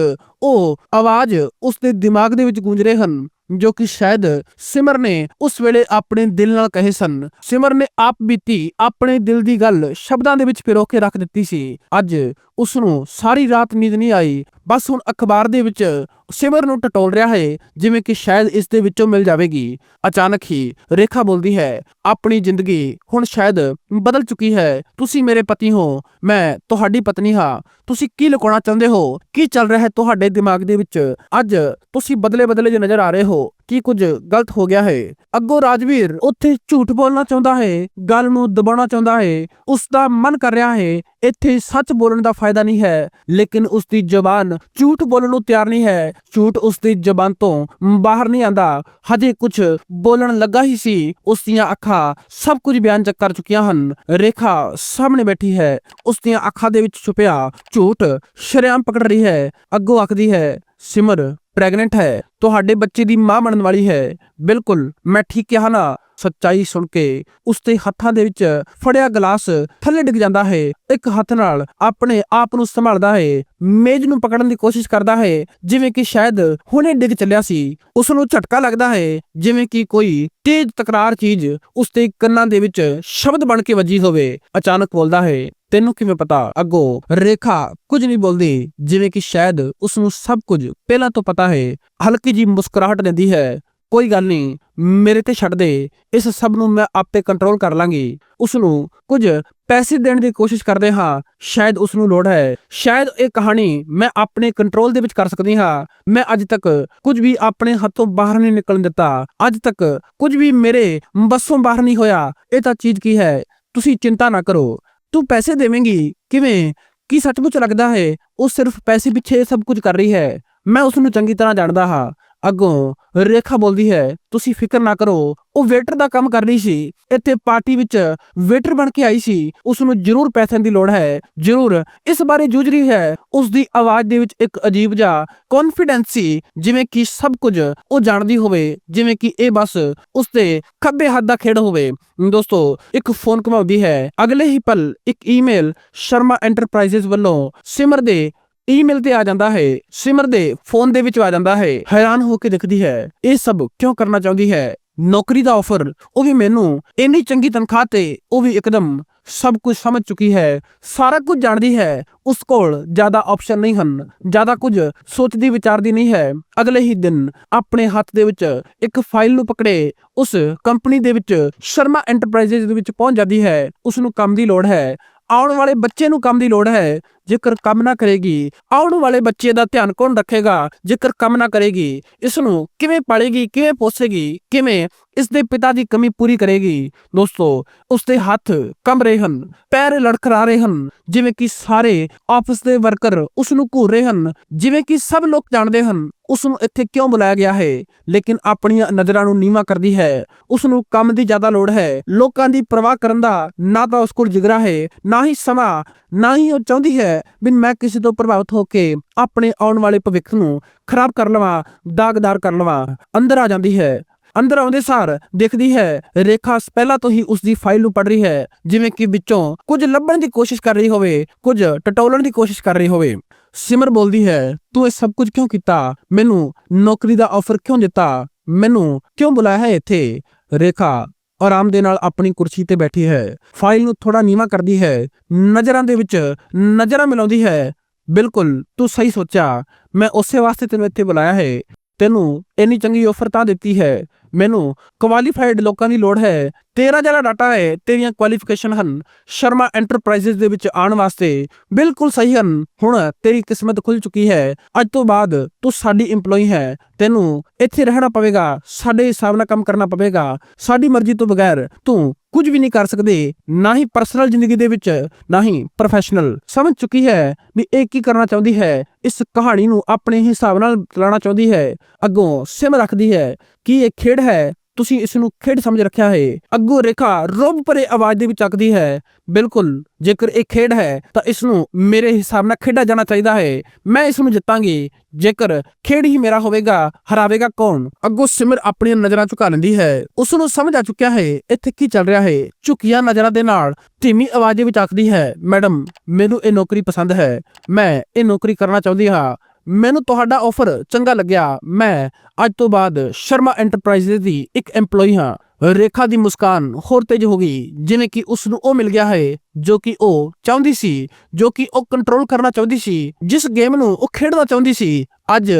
ਉਹ ਆਵਾਜ਼ ਉਸ ਦੇ ਦਿਮਾਗ ਦੇ ਵਿੱਚ ਗੂੰਜ ਰਹੇ ਹਨ, ਜੋ ਕਿ ਸ਼ਾਇਦ ਸਿਮਰ ਨੇ ਉਸ ਵੇਲੇ ਆਪਣੇ ਦਿਲ ਨਾਲ ਕਹੇ ਸਨ। ਸਿਮਰ ਨੇ ਆਪ ਬੀਤੀ ਆਪਣੇ ਦਿਲ ਦੀ ਗੱਲ ਸ਼ਬਦਾਂ ਦੇ ਵਿੱਚ ਪਿਰੋ ਕੇ ਰੱਖ ਦਿੱਤੀ ਸੀ। ਅੱਜ ਉਸ ਨੂੰ ਸਾਰੀ ਰਾਤ ਨੀਂਦ ਨਹੀਂ ਆਈ। ਬਸ ਹੁਣ ਅਖਬਾਰ ਦੇ ਵਿੱਚ ਸਿਮਰ ਨੂੰ ਟਟੋਲ ਰਿਹਾ ਹੈ, ਜਿਵੇਂ ਕਿ ਸ਼ਾਇਦ ਇਸ ਦੇ ਵਿੱਚੋਂ ਮਿਲ ਜਾਵੇਗੀ। ਅਚਾਨਕ ਹੀ ਰੇਖਾ ਬੋਲਦੀ ਹੈ, ਆਪਣੀ ਜ਼ਿੰਦਗੀ ਹੁਣ ਸ਼ਾਇਦ ਬਦਲ ਚੁੱਕੀ ਹੈ। ਤੁਸੀਂ ਮੇਰੇ ਪਤੀ ਹੋ, ਮੈਂ ਤੁਹਾਡੀ ਪਤਨੀ ਹਾਂ। ਤੁਸੀਂ ਕੀ ਲੁਕਾਉਣਾ ਚਾਹੁੰਦੇ ਹੋ? ਕੀ ਚੱਲ ਰਿਹਾ ਹੈ ਤੁਹਾਡੇ ਦਿਮਾਗ ਦੇ ਵਿੱਚ? ਅੱਜ ਤੁਸੀਂ ਬਦਲੇ ਬਦਲੇ ਜੇ ਨਜ਼ਰ ਆ ਰਹੇ ਹੋ। ਕੀ ਕੁਝ ਗਲਤ ਹੋ ਗਿਆ ਹੈ। ਅੱਗੋਂ ਰਾਜਵੀਰ ਉੱਥੇ ਝੂਠ ਬੋਲਣਾ ਚਾਹੁੰਦਾ ਹੈ, ਗੱਲ ਨੂੰ ਦਬਾਉਣਾ ਚਾਹੁੰਦਾ ਹੈ ਉਸ ਦਾ ਮਨ ਕਰ ਰਿਹਾ ਹੈ, ਇੱਥੇ ਸੱਚ ਬੋਲਣ ਦਾ ਫਾਇਦਾ ਨਹੀਂ ਹੈ, ਲੇਕਿਨ ਉਸ ਦੀ ਜ਼ੁਬਾਨ ਝੂਠ ਬੋਲਣ ਨੂੰ ਤਿਆਰ ਨਹੀਂ ਹੈ, ਝੂਠ ਉਸ ਦੀ ਜ਼ੁਬਾਨ ਤੋਂ ਬਾਹਰ ਨਹੀਂ ਆਂਦਾ ਹਜੇ ਕੁਝ ਬੋਲਣ ਲੱਗਾ ਹੀ ਸੀ ਉਸ ਦੀਆਂ ਅੱਖਾਂ ਸਭ ਕੁਝ ਬਿਆਨ ਚ ਕਰ ਚੁੱਕੀਆਂ ਹਨ। ਰੇਖਾ ਸਾਹਮਣੇ ਬੈਠੀ ਹੈ ਉਸ ਦੀਆਂ ਅੱਖਾਂ ਦੇ ਵਿੱਚ ਛੁਪਿਆ ਝੂਠ ਸ਼ਰੇਆਮ ਪਕੜ ਰਹੀ ਹੈ, ਅੱਗੋਂ ਆਖਦੀ ਹੈ ਸਿਮਰ ਪ੍ਰੈਗਨੈਂਟ ਹੈ, ਤੁਹਾਡੇ ਬੱਚੇ ਦੀ ਮਾਂ ਬਣਨ ਵਾਲੀ ਹੈ। ਬਿਲਕੁਲ, ਮੈਂ ਠੀਕ ਕਿਹਾ ਨਾ। ਸੱਚਾਈ ਸੁਣ ਕੇ ਉਸ ਦੇ ਹੱਥਾਂ ਦੇ ਵਿੱਚ ਫੜਿਆ ਗਲਾਸ ਥੱਲੇ ਡਿੱਗ ਜਾਂਦਾ ਹੈ। ਇੱਕ ਹੱਥ ਨਾਲ ਆਪਣੇ ਆਪ ਨੂੰ ਸੰਭਾਲਦਾ ਹੈ, ਮੇਜ਼ ਨੂੰ ਪਕੜਨ ਦੀ ਕੋਸ਼ਿਸ਼ ਕਰਦਾ ਹੈ, ਜਿਵੇਂ ਕਿ ਸ਼ਾਇਦ ਹੁਣੇ ਡਿੱਗ ਚੱਲਿਆ ਸੀ। ਉਸ ਨੂੰ ਝਟਕਾ ਲੱਗਦਾ ਹੈ, ਜਿਵੇਂ ਕਿ ਕੋਈ ਤੇਜ਼ ਤਕਰਾਰ ਚੀਜ਼ ਉਸ ਦੇ ਕੰਨਾਂ ਦੇ ਵਿੱਚ ਸ਼ਬਦ ਬਣ ਕੇ ਵੱਜੀ ਹੋਵੇ। ਅਚਾਨਕ ਬੋਲਦਾ ਹੈ, ਤੈਨੂੰ ਕਿਵੇਂ ਪਤਾ? ਅੱਗੋਂ ਰੇਖਾ ਕੁਝ ਨਹੀਂ ਬੋਲਦੀ, ਜਿਵੇਂ ਕਿ ਸ਼ਾਇਦ ਉਸ ਨੂੰ ਸਭ ਕੁਝ ਪਹਿਲਾਂ ਤੋਂ ਪਤਾ ਹੈ। ਹਲਕੀ ਜੀ ਮੁਸਕਰਾਹਟ ਦਿੰਦੀ ਹੈ। ਕੋਈ ਗੱਲ ਨਹੀਂ, ਮੇਰੇ ਤੇ ਛੱਡ ਦੇ। ਇਸ ਸਭ ਨੂੰ ਮੈਂ ਆਪੇ ਕੰਟਰੋਲ ਕਰ ਲਾਂਗੀ। ਉਸ ਨੂੰ ਕੁਝ ਪੈਸੇ ਦੇਣ ਦੀ ਕੋਸ਼ਿਸ਼ ਕਰਦੇ ਹਾਂ। ਸ਼ਾਇਦ ਉਸ ਨੂੰ ਲੋੜ ਹੈ। ਸ਼ਾਇਦ ਇਹ ਕਹਾਣੀ ਮੈਂ ਆਪਣੇ ਕੰਟਰੋਲ ਦੇ ਵਿੱਚ ਕਰ ਸਕਦੀ ਹਾਂ। ਮੈਂ ਅੱਜ ਤੱਕ ਕੁਝ ਵੀ ਆਪਣੇ ਹੱਥੋਂ ਬਾਹਰ ਨਹੀਂ ਨਿਕਲਣ ਦਿੱਤਾ। ਅੱਜ ਤੱਕ ਕੁਝ ਵੀ ਮੇਰੇ ਬੱਸੋਂ ਬਾਹਰ ਨਹੀਂ ਹੋਇਆ। ਇਹ ਤਾਂ ਚੀਜ਼ ਕੀ ਹੈ? ਤੁਸੀਂ ਚਿੰਤਾ ਨਾ ਕਰੋ। ਤੂੰ ਪੈਸੇ ਦੇਵੇਂਗੀ। ਕਿਵੇਂ? ਕੀ ਸੱਚਮੁੱਚ ਲੱਗਦਾ ਹੈ? ਉਹ ਸਿਰਫ ਪੈਸੇ ਪਿੱਛੇ ਸਭ ਕੁਝ ਕਰ ਰਹੀ ਹੈ। ਮੈਂ ਉਸ ਨੂੰ ਚੰਗੀ ਤਰ੍ਹਾਂ ਜਾਣਦਾ ਹਾਂ। ਅੱਗੋਂ ਰੇਖਾ ਬੋਲਦੀ ਹੈ, ਤੁਸੀਂ ਫਿਕਰ ਨਾ ਕਰੋ, ਉਹ ਵੇਟਰ ਦਾ ਕੰਮ ਕਰ ਰਹੀ ਸੀ। ਇੱਥੇ ਪਾਰਟੀ ਵਿੱਚ ਵੇਟਰ ਬਣ ਕੇ ਆਈ ਸੀ। ਉਸ ਨੂੰ ਜ਼ਰੂਰ ਪੈਸਿਆਂ ਦੀ ਲੋੜ ਹੈ। ਜ਼ਰੂਰ, ਇਸ ਬਾਰੇ ਜੂਝ ਰਹੀ ਹੈ। ਉਸ ਦੀ ਆਵਾਜ਼ ਦੇ ਵਿੱਚ ਇੱਕ ਅਜੀਬ ਜਿਹਾ ਕੌਨਫੀਡੈਂਸ ਸੀ, ਜਿਵੇਂ ਕਿ ਸਭ ਕੁਝ ਉਹ ਜਾਣਦੀ ਹੋਵੇ, ਜਿਵੇਂ ਕਿ ਇਹ ਬਸ ਉਸ ਦੇ ਖੱਬੇ ਹੱਥ ਦਾ ਖੇਡ ਹੋਵੇ। ਦੋਸਤੋ, ਇੱਕ ਫੋਨ ਘਮਾਉਂਦੀ ਹੈ। ਅਗਲੇ ਹੀ ਪਲ ਇੱਕ ਈਮੇਲ ਸ਼ਰਮਾ ਐਂਟਰਪ੍ਰਾਈਜ਼ਸ ਵੱਲੋਂ ਸਿਮਰ ਦੇ ਈਮੇਲ ਤੇ ਆ ਜਾਂਦਾ ਹੈ। ਸਿਮਰ ਦੇ ਫੋਨ ਦੇ ਵਿੱਚ ਆ ਜਾਂਦਾ ਹੈ। ਹੈਰਾਨ ਹੋ ਕੇ ਦਿਖਦੀ ਹੈ, ਇਹ ਸਭ ਕਿਉਂ ਕਰਨਾ ਚਾਹੁੰਦੀ ਹੈ? ਨੌਕਰੀ ਦਾ ਆਫਰ ਉਹ ਵੀ ਮੈਨੂੰ ਇੰਨੀ ਚੰਗੀ ਤਨਖਾਹ ਤੇ ਉਹ ਵੀ ਇੱਕਦਮ ਸਭ ਕੁਝ ਸਮਝ ਚੁੱਕੀ ਹੈ। ਸਾਰਾ ਕੁਝ ਜਾਣਦੀ ਹੈ, ਉਸ ਕੋਲ ਜ਼ਿਆਦਾ ਆਪਸ਼ਨ ਨਹੀਂ ਹਨ, ਜ਼ਿਆਦਾ ਕੁਝ ਸੋਚਦੀ ਵਿਚਾਰਦੀ ਨਹੀਂ ਹੈ। ਅਗਲੇ ਹੀ ਦਿਨ ਆਪਣੇ ਹੱਥ ਦੇ ਵਿੱਚ ਇੱਕ ਫਾਈਲ ਨੂੰ ਪਕੜੇ, ਉਸ ਕੰਪਨੀ ਦੇ ਵਿੱਚ ਸ਼ਰਮਾ ਐਂਟਰਪ੍ਰਾਈਜ਼ਸ ਦੇ ਵਿੱਚ ਪਹੁੰਚ ਜਾਂਦੀ ਹੈ। ਉਸ ਨੂੰ ਕੰਮ ਦੀ ਲੋੜ ਹੈ। ਆਉਣ ਵਾਲੇ ਬੱਚੇ ਨੂੰ ਕੰਮ ਦੀ ਲੋੜ ਹੈ। ਜੇਕਰ ਕੰਮ ਨਾ ਕਰੇਗੀ, ਆਉਣ ਵਾਲੇ ਬੱਚੇ ਦਾ ਧਿਆਨ ਕੌਣ ਰੱਖੇਗਾ? ਜੇਕਰ ਕੰਮ ਨਾ ਕਰੇਗੀ ਇਸ ਨੂੰ ਕਿਵੇਂ ਪਾਲੇਗੀ, ਕਿਵੇਂ ਪੋਸੇਗੀ, ਕਿਵੇਂ ਇਸ ਦੇ ਪਿਤਾ ਦੀ ਕਮੀ ਪੂਰੀ ਕਰੇਗੀ? ਦੋਸਤੋ ਉਸ ਦੇ ਹੱਥ ਕੰਬ ਰਹੇ ਹਨ, ਪੈਰ ਲੜਖੜਾ ਰਹੇ ਹਨ, ਜਿਵੇਂ ਕਿ ਸਾਰੇ ਆਫਿਸ ਦੇ ਵਰਕਰ ਉਸ ਨੂੰ ਘੂਰ ਰਹੇ ਹਨ, ਜਿਵੇਂ ਕਿ ਸਭ ਲੋਕ ਜਾਣਦੇ ਹਨ ਉਸ ਨੂੰ ਇੱਥੇ ਕਿਉਂ ਬੁਲਾਇਆ ਗਿਆ ਹੈ? ਲੇਕਿਨ ਆਪਣੀਆਂ ਨਜ਼ਰਾਂ ਨੂੰ ਨੀਵਾ ਕਰਦੀ ਹੈ ਉਸ ਨੂੰ ਕੰਮ ਦੀ ਜ਼ਿਆਦਾ ਲੋੜ ਹੈ, ਲੋਕਾਂ ਦੀ ਪਰਵਾਹ ਕਰਨ ਦਾ ਨਾ ਤਾਂ ਉਸ ਕੋਲ ਜਿਗਰਾ ਹੈ, ਨਾ ਹੀ ਸਮਾਂ, ਨਾ ਹੀ ਉਹ ਚਾਹੁੰਦੀ ਹੈ ਵੀ ਮੈਂ ਕਿਸੇ ਤੋਂ ਪ੍ਰਭਾਵਿਤ ਹੋ ਕੇ ਆਪਣੇ ਆਉਣ ਵਾਲੇ ਭਵਿੱਖ ਨੂੰ ਖਰਾਬ ਕਰ ਲਵਾਂ, ਦਾਗਦਾਰ ਕਰ ਲਵਾਂ, ਅੰਦਰ ਆ ਜਾਂਦੀ ਹੈ। ਅੰਦਰ ਆਉਂਦੇ ਸਾਰ ਦੇਖਦੀ ਹੈ, ਰੇਖਾ ਪਹਿਲਾਂ ਤੋਂ ਹੀ ਉਸ ਦੀ ਫਾਈਲ ਨੂੰ ਪੜ ਰਹੀ ਹੈ, ਜਿਵੇਂ ਕਿ ਵਿੱਚੋਂ ਕੁਝ ਲੱਭਣ ਦੀ ਕੋਸ਼ਿਸ਼ ਕਰ ਰਹੀ ਹੋਵੇ, ਕੁਝ ਟਟੋਲਣ ਦੀ ਕੋਸ਼ਿਸ਼ ਕਰ ਰਹੀ ਹੋਵੇ। ਸਿਮਰ ਬੋਲਦੀ ਹੈ, ਤੂੰ ਇਹ ਸਭ ਕੁਝ ਕਿਉਂ ਕੀਤਾ? ਮੈਨੂੰ ਨੌਕਰੀ ਦਾ ਆਫਰ ਕਿਉਂ ਦਿੱਤਾ? ਮੈਨੂੰ ਕਿਉਂ ਬੁਲਾਇਆ ਹੈ ਇੱਥੇ? ਰੇਖਾ ਆਰਾਮ ਦੇ ਨਾਲ ਆਪਣੀ ਕੁਰਸੀ ਤੇ ਬੈਠੀ ਹੈ। ਫਾਈਲ ਨੂੰ ਥੋੜਾ ਨੀਵਾ ਕਰਦੀ ਹੈ। ਨਜ਼ਰਾਂ ਦੇ ਵਿੱਚ ਨਜ਼ਰਾਂ ਮਿਲਾਉਂਦੀ ਹੈ। ਬਿਲਕੁਲ, ਤੂੰ ਸਹੀ ਸੋਚਿਆ। ਮੈਂ ਉਸੇ ਵਾਸਤੇ ਤੈਨੂੰ ਇੱਥੇ ਬੁਲਾਇਆ ਹੈ। ਤੈਨੂੰ ਇੰਨੀ ਚੰਗੀ ਆਫਰ ਤਾਂ ਦਿੱਤੀ ਹੈ। ਮੈਨੂੰ ਕੁਆਲੀਫਾਈਡ ਲੋਕਾਂ ਦੀ ਲੋੜ ਹੈ। ਤੇਰਾ ਜਿਹੜਾ ਡਾਟਾ ਹੈ, ਤੇਰੀਆਂ ਕੁਆਲੀਫਿਕੇਸ਼ਨ ਹਨ। ਸ਼ਰਮਾ ਐਂਟਰਪ੍ਰਾਈਜ਼ਸ ਦੇ ਵਿੱਚ ਆਉਣ ਵਾਸਤੇ ਬਿਲਕੁਲ ਸਹੀ ਹਨ। ਹੁਣ ਤੇਰੀ ਕਿਸਮਤ ਖੁੱਲ ਚੁੱਕੀ ਹੈ। ਅੱਜ ਤੋਂ ਬਾਅਦ ਤੂੰ ਸਾਡੀ EMPLOYE ਹੈ। ਤੈਨੂੰ ਇੱਥੇ ਰਹਿਣਾ ਪਵੇਗਾ। ਸਾਡੇ ਹਿਸਾਬ ਨਾਲ ਕੰਮ ਕਰਨਾ ਪਵੇਗਾ। ਸਾਡੀ ਮਰਜ਼ੀ ਤੋਂ ਬਗੈਰ ਤੂੰ ਕੁਝ ਵੀ ਨਹੀਂ ਕਰ ਸਕਦੇ, ਨਾ ਹੀ ਪਰਸਨਲ ਜ਼ਿੰਦਗੀ ਦੇ ਵਿੱਚ, ਨਾ ਹੀ ਪ੍ਰੋਫੈਸ਼ਨਲ ਸਮਝ ਚੁੱਕੀ ਹੈ ਵੀ ਇਹ ਕੀ ਕਰਨਾ ਚਾਹੁੰਦੀ ਹੈ? ਇਸ ਕਹਾਣੀ ਨੂੰ ਆਪਣੇ ਹਿਸਾਬ ਨਾਲ ਚਲਾਉਣਾ ਚਾਹੁੰਦੀ ਹੈ। ਅੱਗੋਂ ਸਿਮ ਰੱਖਦੀ ਹੈ ਕਿ ਇਹ ਖੇਡ ਹੈ ਤੁਸੀਂ ਇਸ ਨੂੰ ਖੇਡ ਸਮਝ ਰੱਖਿਆ ਹੈ। ਅੱਗੋਂ ਰੇਖਾ ਰੋਬ ਭਰੇ ਆਵਾਜ਼ ਦੇ ਵਿੱਚ ਆਖਦੀ ਹੈ, ਬਿਲਕੁਲ, ਜੇਕਰ ਇਹ ਖੇਡ ਹੈ, ਤਾਂ ਇਸ ਨੂੰ ਮੇਰੇ ਹਿਸਾਬ ਨਾਲ ਖੇਡਿਆ ਜਾਣਾ ਚਾਹੀਦਾ ਹੈ। ਮੈਂ ਇਸ ਨੂੰ ਜਿੱਤਾਂਗੀ। ਜੇਕਰ ਖੇਡ ਹੀ ਮੇਰਾ ਹੋਵੇਗਾ, ਹਰਾਵੇਗਾ ਕੌਣ? ਅੱਗੋਂ ਸਿਮਰ ਆਪਣੀਆਂ ਨਜ਼ਰਾਂ ਝੁਕਾ ਲੈਂਦੀ ਹੈ। ਉਸ ਨੂੰ ਸਮਝ ਆ ਚੁੱਕਿਆ ਹੈ, ਇੱਥੇ ਕੀ ਚੱਲ ਰਿਹਾ ਹੈ? ਝੁਕੀਆਂ ਨਜ਼ਰਾਂ ਦੇ ਨਾਲ ਧੀਮੀ ਆਵਾਜ਼ ਦੇ ਵਿੱਚ ਆਖਦੀ ਹੈ, ਮੈਡਮ, ਮੈਨੂੰ ਇਹ ਨੌਕਰੀ ਪਸੰਦ ਹੈ। ਮੈਂ ਇਹ ਨੌਕਰੀ ਕਰਨਾ ਚਾਹੁੰਦੀ ਹਾਂ। ਮੈਨੂੰ ਤੁਹਾਡਾ ਆਫਰ ਚੰਗਾ ਲੱਗਿਆ। ਮੈਂ ਅੱਜ ਤੋਂ ਬਾਅਦ ਸ਼ਰਮਾ ਐਂਟਰਪ੍ਰਾਈਜ਼ਸ ਦੀ ਇੱਕ EMPLOYE ਹਾਂ। ਰੇਖਾ ਦੀ ਮੁਸਕਾਨ ਹੋਰ ਤੇਜ਼ ਹੋ ਗਈ, ਜਿਵੇਂ ਕਿ ਉਸ ਨੂੰ ਉਹ ਮਿਲ ਗਿਆ ਹੈ। ਜੋ ਕਿ ਉਹ ਚਾਹੁੰਦੀ ਸੀ, ਜੋ ਕਿ ਉਹ ਕੰਟਰੋਲ ਕਰਨਾ ਚਾਹੁੰਦੀ ਸੀ, ਜਿਸ ਗੇਮ ਨੂੰ ਉਹ ਖੇਡਣਾ ਚਾਹੁੰਦੀ ਸੀ, ਅੱਜ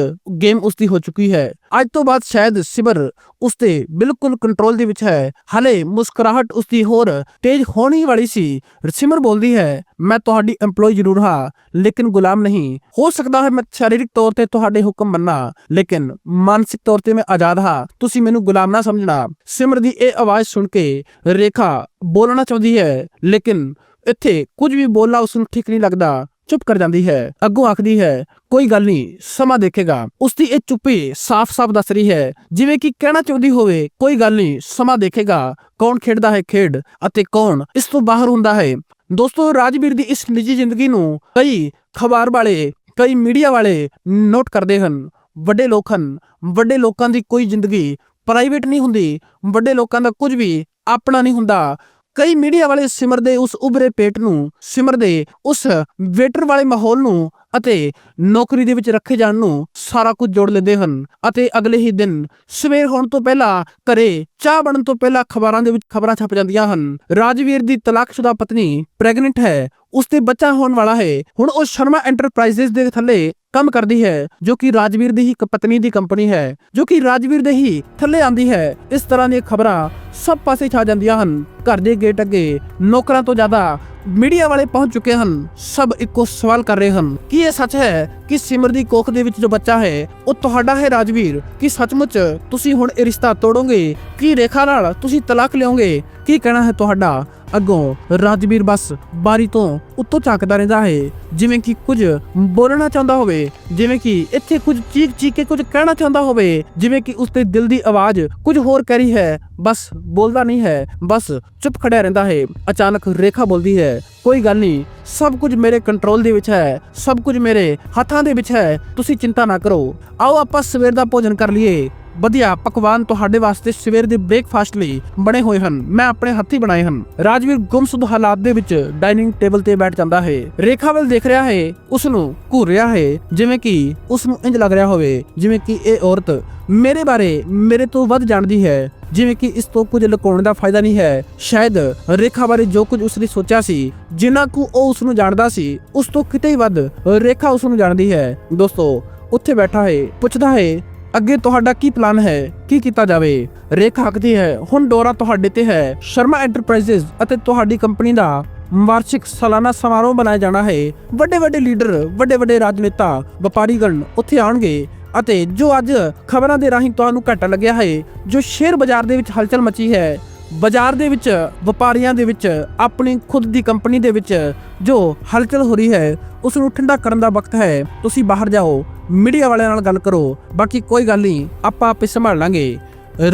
ਗੇਮ ਉਸ ਦੀ ਹੋ ਚੁੱਕੀ ਹੈ। ਅੱਜ ਤੋਂ ਬਾਅਦ ਸ਼ਾਇਦ ਸਿਮਰ ਉਸ ਤੇ ਬਿਲਕੁਲ ਕੰਟਰੋਲ ਦੇ ਵਿੱਚ ਹੈ। ਹਲੇ ਮੁਸਕਰਾਹਟ ਉਸ ਦੀ ਹੋਰ ਤੇਜ਼ ਹੋਣੀ ਵਾਲੀ ਸੀ। ਸਿਮਰ ਬੋਲਦੀ ਹੈ, ਮੈਂ ਤੁਹਾਡੀ EMPLOYE ਜ਼ਰੂਰ ਹਾਂ, ਲੇਕਿਨ ਗੁਲਾਮ ਨਹੀਂ। ਹੋ ਸਕਦਾ ਹੈ ਮੈਂ ਸਰੀਰਕ ਤੌਰ ਤੇ ਤੁਹਾਡੇ ਹੁਕਮ ਮੰਨਾਂ, ਲੇਕਿਨ ਮਾਨਸਿਕ ਤੌਰ ਤੇ ਮੈਂ ਆਜ਼ਾਦ ਹਾਂ। ਤੁਸੀਂ ਮੈਨੂੰ ਗੁਲਾਮ ਨਾ ਸਮਝਣਾ। ਸਿਮਰ ਦੀ ਇਹ ਆਵਾਜ਼ ਸੁਣ ਕੇ ਰੇਖਾ ਬੋਲਣਾ ਚਾਹੁੰਦੀ ਹੈ, ਲੇਕਿਨ ਇੱਥੇ ਕੁਝ ਵੀ ਬੋਲਣਾ ਉਸ ਨੂੰ ਠੀਕ ਨਹੀਂ ਲੱਗਦਾ, ਚੁੱਪ ਕਰ ਜਾਂਦੀ ਹੈ, ਅੱਗੋਂ ਆਖਦੀ ਹੈ, ਕੋਈ ਗੱਲ ਨਹੀਂ, ਸਮਾਂ ਦੇਖੇਗਾ। ਉਸ ਦੀ ਇਹ ਚੁੱਪੀ ਸਾਫ਼-ਸਾਫ਼ ਦੱਸ ਰਹੀ ਹੈ, ਜਿਵੇਂ ਕਿ ਕਹਿਣਾ ਚਾਹੁੰਦੀ ਹੋਵੇ, ਕੋਈ ਗੱਲ ਨਹੀਂ, ਸਮਾਂ ਦੇਖੇਗਾ, ਕੌਣ ਖੇਡਦਾ ਹੈ ਖੇਡ ਅਤੇ ਕੌਣ ਇਸ ਤੋਂ ਬਾਹਰ ਹੁੰਦਾ ਹੈ? ਦੋਸਤੋ, ਰਾਜਵੀਰ ਦੀ ਇਸ ਨਿੱਜੀ ਜ਼ਿੰਦਗੀ ਨੂੰ ਕਈ ਖਬਰ ਵਾਲੇ, ਕਈ ਮੀਡੀਆ ਵਾਲੇ ਨੋਟ ਕਰਦੇ ਹਨ। ਵੱਡੇ ਲੋਕ ਹਨ। ਵੱਡੇ ਲੋਕਾਂ ਦੀ ਕੋਈ ਜ਼ਿੰਦਗੀ ਪ੍ਰਾਈਵੇਟ ਨਹੀਂ ਹੁੰਦੀ। ਵੱਡੇ ਲੋਕਾਂ ਦਾ ਕੁਝ ਵੀ ਆਪਣਾ ਨਹੀਂ ਹੁੰਦਾ। ਕਈ ਮੀਡੀਆ ਵਾਲੇ ਸਿਮਰ ਦੇ ਉਸ ਉਭਰੇ ਪੇਟ ਨੂੰ ਸਿਮਰ ਦੇ ਉਸ ਵੇਟਰ ਵਾਲੇ ਮਾਹੌਲ ਨੂੰ ਅਤੇ ਨੌਕਰੀ ਦੇ ਵਿੱਚ ਰੱਖੇ ਜਾਣ ਨੂੰ ਸਾਰਾ ਕੁਝ ਜੋੜ ਲੈਂਦੇ ਹਨ ਅਤੇ ਅਗਲੇ ਹੀ ਦਿਨ ਸਵੇਰ ਹੋਣ ਤੋਂ ਪਹਿਲਾਂ ਘਰੇ ਚਾਹ ਬਣਨ ਤੋਂ ਪਹਿਲਾਂ ਖਬਰਾਂ ਦੇ ਵਿੱਚ ਖਬਰਾਂ ਛਪ ਜਾਂਦੀਆਂ ਹਨ। ਰਾਜਵੀਰ ਦੀ ਤਲਾਕਸ਼ੁਦਾ ਪਤਨੀ ਪ੍ਰੈਗਨੈਂਟ ਹੈ ਉਸ ਤੇ ਬੱਚਾ ਹੋਣ ਵਾਲਾ ਹੈ। ਹੁਣ ਉਹ ਸ਼ਰਮਾ ਐਂਟਰਪ੍ਰਾਈਜ਼ਸ ਦੇ ਥੱਲੇ ਕੰਮ ਕਰਦੀ ਹੈ, ਜੋ ਕਿ ਰਾਜਵੀਰ ਦੀ ਹੀ ਇੱਕ ਪਤਨੀ ਦੀ ਕੰਪਨੀ ਹੈ, ਜੋ ਕਿ ਰਾਜਵੀਰ ਦੇ ਹੀ ਥੱਲੇ ਆਂਦੀ ਹੈ। ਇਸ ਤਰ੍ਹਾਂ ਦੀਆਂ ਖਬਰਾਂ ਸਭ ਪਾਸੇ ਛਾ ਜਾਂਦੀਆਂ ਹਨ। ਘਰ ਦੇ ਗੇਟ ਅੱਗੇ ਨੌਕਰਾਂ ਤੋਂ ਜ਼ਿਆਦਾ ਮੀਡੀਆ ਵਾਲੇ ਪਹੁੰਚ ਚੁੱਕੇ ਹਨ। ਸਭ ਇੱਕੋ ਸਵਾਲ ਕਰ ਰਹੇ ਹਨ, ਕੀ ਇਹ ਸੱਚ ਹੈ ਕਿ ਸਿਮਰ ਦੀ ਕੋਖ ਦੇ ਵਿੱਚ ਜੋ ਬੱਚਾ ਹੈ, ਉਹ ਤੁਹਾਡਾ ਹੈ ਰਾਜਵੀਰ? ਕਿ ਸੱਚਮੁੱਚ ਤੁਸੀਂ ਹੁਣ ਇਹ ਰਿਸ਼ਤਾ ਤੋੜੋਗੇ? ਕੀ ਰੇਖਾ ਨਾਲ ਤੁਸੀਂ ਤਲਾਕ ਲਿਓਗੇ ਕੀ ਕਹਿਣਾ ਹੈ ਤੁਹਾਡਾ? ਅੱਗੋਂ ਰਾਜਵੀਰ ਬਸ ਬਾਰੀ ਤੋਂ ਉੱਤੋਂ ਝਾਕਦਾ ਰਹਿੰਦਾ ਹੈ। ਜਿਵੇਂ ਕਿ ਕੁਝ ਬੋਲਣਾ ਚਾਹੁੰਦਾ ਹੋਵੇ, ਜਿਵੇਂ ਕਿ ਇੱਥੇ ਕੁਝ ਚੀਕ ਚੀਕ ਕੇ ਕੁਝ ਕਹਿਣਾ ਚਾਹੁੰਦਾ ਹੋਵੇ, ਜਿਵੇਂ ਕਿ ਉਸਦੇ ਦਿਲ ਦੀ ਆਵਾਜ਼ ਕੁਝ ਹੋਰ ਕਹਿ ਰਹੀ ਹੈ। ਬਸ ਬੋਲਦਾ ਨਹੀਂ ਹੈ, ਬਸ ਚੁੱਪ ਖੜਿਆ ਰਹਿੰਦਾ ਹੈ, ਅਚਾਨਕ ਰੇਖਾ ਬੋਲਦੀ ਹੈ, ਕੋਈ ਗੱਲ ਨਹੀਂ, ਸਭ ਕੁਝ ਮੇਰੇ ਕੰਟਰੋਲ ਦੇ ਵਿੱਚ ਹੈ, ਸਭ ਕੁਝ ਮੇਰੇ ਹੱਥਾਂ ਦੇ ਵਿੱਚ ਹੈ, ਤੁਸੀਂ ਚਿੰਤਾ ਨਾ ਕਰੋ, ਆਓ ਆਪਾਂ ਸਵੇਰ ਦਾ ਭੋਜਨ ਕਰ ਲਈਏ। ਵਧੀਆ, ਪਕਵਾਨ ਤੁਹਾਡੇ ਵਾਸਤੇ ਸਵੇਰ ਦੇ ਬ੍ਰੇਕਫਾਸਟ ਲਈ ਬਣੇ ਹੋਏ ਹਨ। ਮੈਂ ਆਪਣੇ ਹੱਥੀ ਬਣਾਏ ਹਨ। ਰਾਜਵੀਰ ਗੁੰਮਸੁਦ ਹਾਲਾਤ ਦੇ ਵਿੱਚ ਡਾਈਨਿੰਗ ਟੇਬਲ ਤੇ ਬੈਠ ਜਾਂਦਾ ਹੈ। ਰੇਖਾ ਵੱਲ ਦੇਖ ਰਿਹਾ ਹੈ ਉਸ ਨੂੰ ਘੂਰ ਰਿਹਾ ਹੈ, ਜਿਵੇਂ ਕਿ ਉਸ ਨੂੰ ਇੰਜ ਲੱਗ ਰਿਹਾ ਹੋਵੇ, ਜਿਵੇਂ ਕਿ ਇਹ ਔਰਤ ਮੇਰੇ ਬਾਰੇ ਮੇਰੇ ਤੋਂ ਵੱਧ ਜਾਣਦੀ ਹੈ, ਜਿਵੇਂ ਕਿ ਇਸ ਤੋਂ ਕੁਝ ਲੁਕਾਉਣ ਦਾ ਫਾਇਦਾ ਨਹੀਂ ਹੈ। ਸ਼ਾਇਦ ਰੇਖਾ ਬਾਰੇ ਜੋ ਕੁਝ ਉਸਨੇ ਸੋਚਿਆ ਸੀ, ਜਿੰਨਾ ਕੁ ਉਹ ਉਸ ਨੂੰ ਜਾਣਦਾ ਸੀ, ਉਸ ਤੋਂ ਕਿਤੇ ਵੱਧ ਰੇਖਾ ਉਸ ਨੂੰ ਜਾਣਦੀ ਹੈ। ਦੋਸਤੋ, ਉੱਥੇ ਬੈਠਾ ਹੈ, ਪੁੱਛਦਾ ਹੈ ਅੱਗੇ ਤੁਹਾਡਾ ਕੀ ਪਲਾਨ ਹੈ? ਕੀ ਕੀਤਾ ਜਾਵੇ? ਰੇਖਾ ਆਖਦੀ ਹੈ। ਹੁਣ ਡੋਰਾ ਤੁਹਾਡੇ ਤੇ ਹੈ। ਸ਼ਰਮਾ ਐਂਟਰਪ੍ਰਾਈਜ਼ਸ ਅਤੇ ਤੁਹਾਡੀ ਕੰਪਨੀ ਦਾ ਵਾਰਸ਼ਿਕ ਸਾਲਾਨਾ ਸਮਾਰੋਹ ਬਣਾਇਆ ਜਾਣਾ ਹੈ। ਵੱਡੇ ਵੱਡੇ ਲੀਡਰ ਵੱਡੇ ਵੱਡੇ ਰਾਜਨੇਤਾ, ਵਪਾਰੀਗਣ ਉੱਥੇ ਆਉਣਗੇ ਅਤੇ ਜੋ ਅੱਜ ਖਬਰਾਂ ਦੇ ਰਾਹੀਂ ਤੁਹਾਨੂੰ ਘਟਾ ਲੱਗਿਆ ਹੈ, ਜੋ ਸ਼ੇਅਰ ਬਾਜ਼ਾਰ ਦੇ ਵਿੱਚ ਹਲਚਲ ਮਚੀ ਹੈ ਬਾਜ਼ਾਰ ਦੇ ਵਿੱਚ, ਵਪਾਰੀਆਂ ਦੇ ਵਿੱਚ, ਆਪਣੀ ਖੁਦ ਦੀ ਕੰਪਨੀ ਦੇ ਵਿੱਚ ਜੋ ਹਲਚਲ ਹੋ ਰਹੀ ਹੈ ਉਸ ਨੂੰ ਠੰਡਾ ਕਰਨ ਦਾ ਵਕਤ ਹੈ। ਤੁਸੀਂ ਬਾਹਰ ਜਾਓ, ਮੀਡੀਆ ਵਾਲਿਆਂ ਨਾਲ ਗੱਲ ਕਰੋ, ਬਾਕੀ ਕੋਈ ਗੱਲ ਨਹੀਂ, ਆਪਾਂ ਆਪੇ ਸੰਭਾਲ ਲਾਂਗੇ।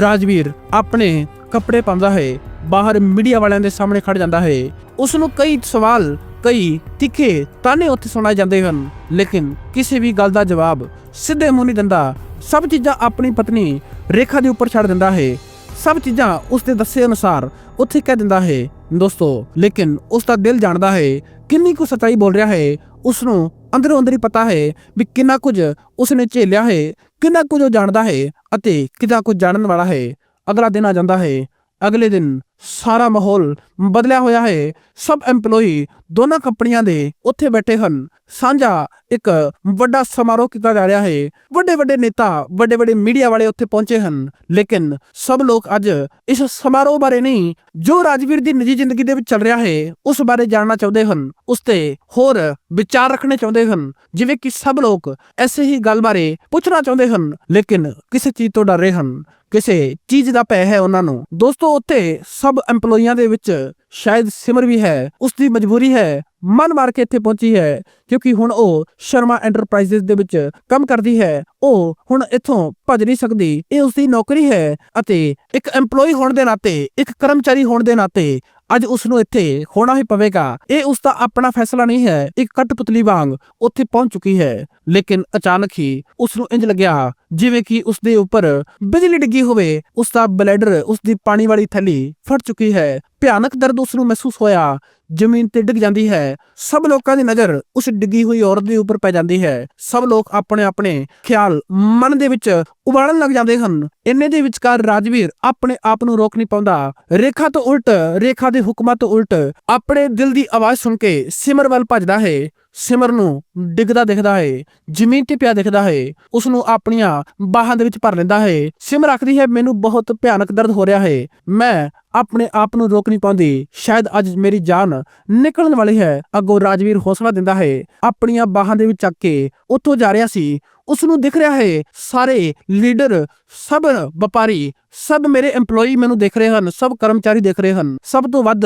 ਰਾਜਵੀਰ ਆਪਣੇ ਕੱਪੜੇ ਪਾਉਂਦਾ ਹੈ, ਬਾਹਰ ਮੀਡੀਆ ਵਾਲਿਆਂ ਦੇ ਸਾਹਮਣੇ ਖੜ ਜਾਂਦਾ ਹੈ। ਉਸ ਨੂੰ ਕਈ ਸਵਾਲ, ਕਈ ਤਿੱਖੇ ਤਾਨੇ ਉੱਥੇ ਸੁਣਾਏ ਜਾਂਦੇ ਹਨ, ਲੇਕਿਨ ਕਿਸੇ ਵੀ ਗੱਲ ਦਾ ਜਵਾਬ ਸਿੱਧੇ ਮੂੰਹ ਨਹੀਂ ਦਿੰਦਾ। ਸਭ ਚੀਜ਼ਾਂ ਆਪਣੀ ਪਤਨੀ ਰੇਖਾ ਦੇ ਉੱਪਰ ਛੱਡ ਦਿੰਦਾ ਹੈ। ਸਭ ਚੀਜ਼ਾਂ ਉਸ ਦੇ ਦੱਸੇ ਅਨੁਸਾਰ ਉੱਥੇ ਕਹਿ ਦਿੰਦਾ ਹੈ, ਦੋਸਤੋ, ਲੇਕਿਨ ਉਸ ਦਾ ਦਿਲ ਜਾਣਦਾ ਹੈ, ਕਿੰਨੀ ਕੁ ਸੱਚਾਈ ਬੋਲ ਰਿਹਾ ਹੈ, ਉਸ ਨੂੰ ਅੰਦਰੋਂ ਅੰਦਰ ਹੀ ਪਤਾ ਹੈ ਵੀ ਕਿੰਨਾ ਕੁਝ ਉਸ ਨੇ ਝੇਲਿਆ ਹੈ, ਕਿੰਨਾ ਕੁਝ ਉਹ ਜਾਣਦਾ ਹੈ ਅਤੇ ਕਿੰਨਾ ਕੁਝ ਜਾਣਨ ਵਾਲਾ ਹੈ। ਅਗਲਾ ਦਿਨ ਆ ਜਾਂਦਾ ਹੈ, ਅਗਲੇ ਦਿਨ ਸਾਰਾ ਮਾਹੌਲ ਬਦਲਿਆ ਹੋਇਆ ਹੈ, ਸਭ EMPLOYE ਦੋਨਾਂ ਕੰਪਨੀਆਂ ਦੇ ਉੱਥੇ ਬੈਠੇ ਹਨ। ਸਾਂਝਾ ਇੱਕ ਵੱਡਾ ਸਮਾਰੋਹ ਕੀਤਾ ਜਾ ਰਿਹਾ ਹੈ। ਵੱਡੇ ਵੱਡੇ ਨੇਤਾ ਵੱਡੇ ਵੱਡੇ ਮੀਡੀਆ ਵਾਲੇ ਉੱਥੇ ਪਹੁੰਚੇ ਹਨ। ਲੇਕਿਨ ਸਭ ਲੋਕ ਅੱਜ ਇਸ ਸਮਾਰੋਹ ਬਾਰੇ ਨਹੀਂ, ਜੋ ਰਾਜਵੀਰ ਦੀ ਨਿੱਜੀ ਜ਼ਿੰਦਗੀ ਦੇ ਵਿੱਚ ਚੱਲ ਰਿਹਾ ਹੈ, ਉਸ ਬਾਰੇ ਜਾਣਨਾ ਚਾਹੁੰਦੇ ਹਨ। ਉਸ ਤੇ ਹੋਰ ਵਿਚਾਰ ਰੱਖਣੇ ਚਾਹੁੰਦੇ ਹਨ। ਜਿਵੇਂ ਕਿ ਸਭ ਲੋਕ ਐਸੇ ਹੀ ਗੱਲ ਬਾਰੇ ਪੁੱਛਣਾ ਚਾਹੁੰਦੇ ਹਨ, ਲੇਕਿਨ ਕਿਸੇ ਚੀਜ਼ ਤੋਂ ਡਰ ਰਹੇ ਹਨ। ਕਿਸੇ ਚੀਜ਼ ਦਾ ਭੈ ਹੈ ਉਹਨਾਂ ਨੂੰ। ਦੋਸਤੋ, ਉੱਥੇ ਸਭ EMPLOYEਆਂ ਦੇ ਵਿੱਚ ਸ਼ਾਇਦ ਸਿਮਰ ਵੀ ਹੈ ਉਸ ਦੀ ਮਜਬੂਰੀ ਹੈ, ਮਨ ਮਾਰ ਕੇ ਇੱਥੇ ਪਹੁੰਚੀ ਹੈ, ਕਿਉਂਕਿ ਹੁਣ ਉਹ ਸ਼ਰਮਾ ਐਂਟਰਪ੍ਰਾਈਜ਼ਸ ਦੇ ਵਿੱਚ ਕੰਮ ਕਰਦੀ ਹੈ। ਉਹ ਹੁਣ ਇੱਥੋਂ ਭੱਜ ਨਹੀਂ ਸਕਦੀ। ਇਹ ਉਸ ਦੀ ਨੌਕਰੀ ਹੈ ਅਤੇ ਇੱਕ EMPLOYE ਹੋਣ ਦੇ ਨਾਤੇ, ਇੱਕ ਕਰਮਚਾਰੀ ਹੋਣ ਦੇ ਨਾਤੇ ਅੱਜ ਉਸ ਨੂੰ ਇੱਥੇ ਹੋਣਾ ਹੀ ਪਵੇਗਾ। ਇਹ ਉਸ ਦਾ ਆਪਣਾ ਫੈਸਲਾ ਨਹੀਂ ਹੈ। ਇੱਕ ਕਟਪੁਤਲੀ ਵਾਂਗ ਉੱਥੇ ਪਹੁੰਚ ਚੁੱਕੀ ਹੈ। ਲੇਕਿਨ ਅਚਾਨਕ ਹੀ ਉਸ ਨੂੰ ਇੰਜ ਲੱਗਿਆ ਜਿਵੇਂ ਕਿ ਉਸ ਦੇ ਉੱਪਰ ਬਿਜਲੀ ਡਿੱਗੀ ਹੋਵੇ ਉਸ ਦਾ ਬਲੈਡਰ ਉਸ ਦੀ ਪਾਣੀ ਵਾਲੀ ਥੈਲੀ ਫਟ ਚੁੱਕੀ ਹੈ। ਭਿਆਨਕ ਦਰਦ ਉਸ ਨੂੰ ਮਹਿਸੂਸ ਹੋਇਆ। ਜ਼ਮੀਨ ਤੇ ਡਿੱਗ ਜਾਂਦੀ ਹੈ। ਸਭ ਲੋਕਾਂ ਦੀ ਨਜ਼ਰ ਉਸ ਡਿੱਗੀ ਹੋਈ ਔਰਤ ਦੇ ਉੱਪਰ ਪੈ ਜਾਂਦੀ ਹੈ। ਸਭ ਲੋਕ ਆਪਣੇ ਆਪਣੇ ਖਿਆਲ ਮਨ ਦੇ ਵਿੱਚ ਉਬਾਲਣ ਲੱਗ ਜਾਂਦੇ ਹਨ। ਇੰਨੇ ਦੇ ਵਿਚਕਾਰ ਰਾਜਵੀਰ ਆਪਣੇ ਆਪ ਨੂੰ ਰੋਕ ਨਹੀਂ ਪਾਉਂਦਾ। ਰੇਖਾ ਤੋਂ ਉਲਟ, ਰੇਖਾ ਦੇ ਹੁਕਮਾਂ ਤੋਂ ਉਲਟ ਆਪਣੇ ਦਿਲ ਦੀ ਆਵਾਜ਼ ਸੁਣ ਕੇ ਸਿਮਰ ਵੱਲ ਭੱਜਦਾ ਹੈ। ਸਿਮਰ ਨੂੰ ਡਿੱਗਦਾ ਦਿਖਦਾ ਹੈ, ਜ਼ਮੀਨ ਤੇ ਪਿਆ ਦਿਖਦਾ ਹੈ ਉਸ ਨੂੰ ਆਪਣੀਆਂ ਬਾਹਾਂ ਦੇ ਵਿੱਚ ਭਰ ਲੈਂਦਾ ਹੈ। ਸਿਮਰ ਆਖਦੀ ਹੈ, ਮੈਨੂੰ ਬਹੁਤ ਭਿਆਨਕ ਦਰਦ ਹੋ ਰਿਹਾ ਹੈ। ਮੈਂ ਆਪਣੇ ਆਪ ਨੂੰ ਰੋਕ ਨਹੀਂ ਪਾਉਂਦੀ। ਸ਼ਾਇਦ ਅੱਜ ਮੇਰੀ ਜਾਨ ਨਿਕਲਣ ਵਾਲੀ ਹੈ। ਅੱਗੋਂ ਰਾਜਵੀਰ ਹੌਸਲਾ ਦਿੰਦਾ ਹੈ। ਆਪਣੀਆਂ ਬਾਹਾਂ ਦੇ ਵਿੱਚ ਚੱਕ ਕੇ ਉੱਥੋਂ ਜਾ ਰਿਹਾ ਸੀ। ਉਸ ਨੂੰ ਦਿਖ ਰਿਹਾ ਹੈ, ਸਾਰੇ ਲੀਡਰ, ਸਭ ਵਪਾਰੀ, ਸਭ ਮੇਰੇ EMPLOYE ਮੈਨੂੰ ਦੇਖ ਰਹੇ ਹਨ, ਸਭ ਕਰਮਚਾਰੀ ਦੇਖ ਰਹੇ ਹਨ। ਸਭ ਤੋਂ ਵੱਧ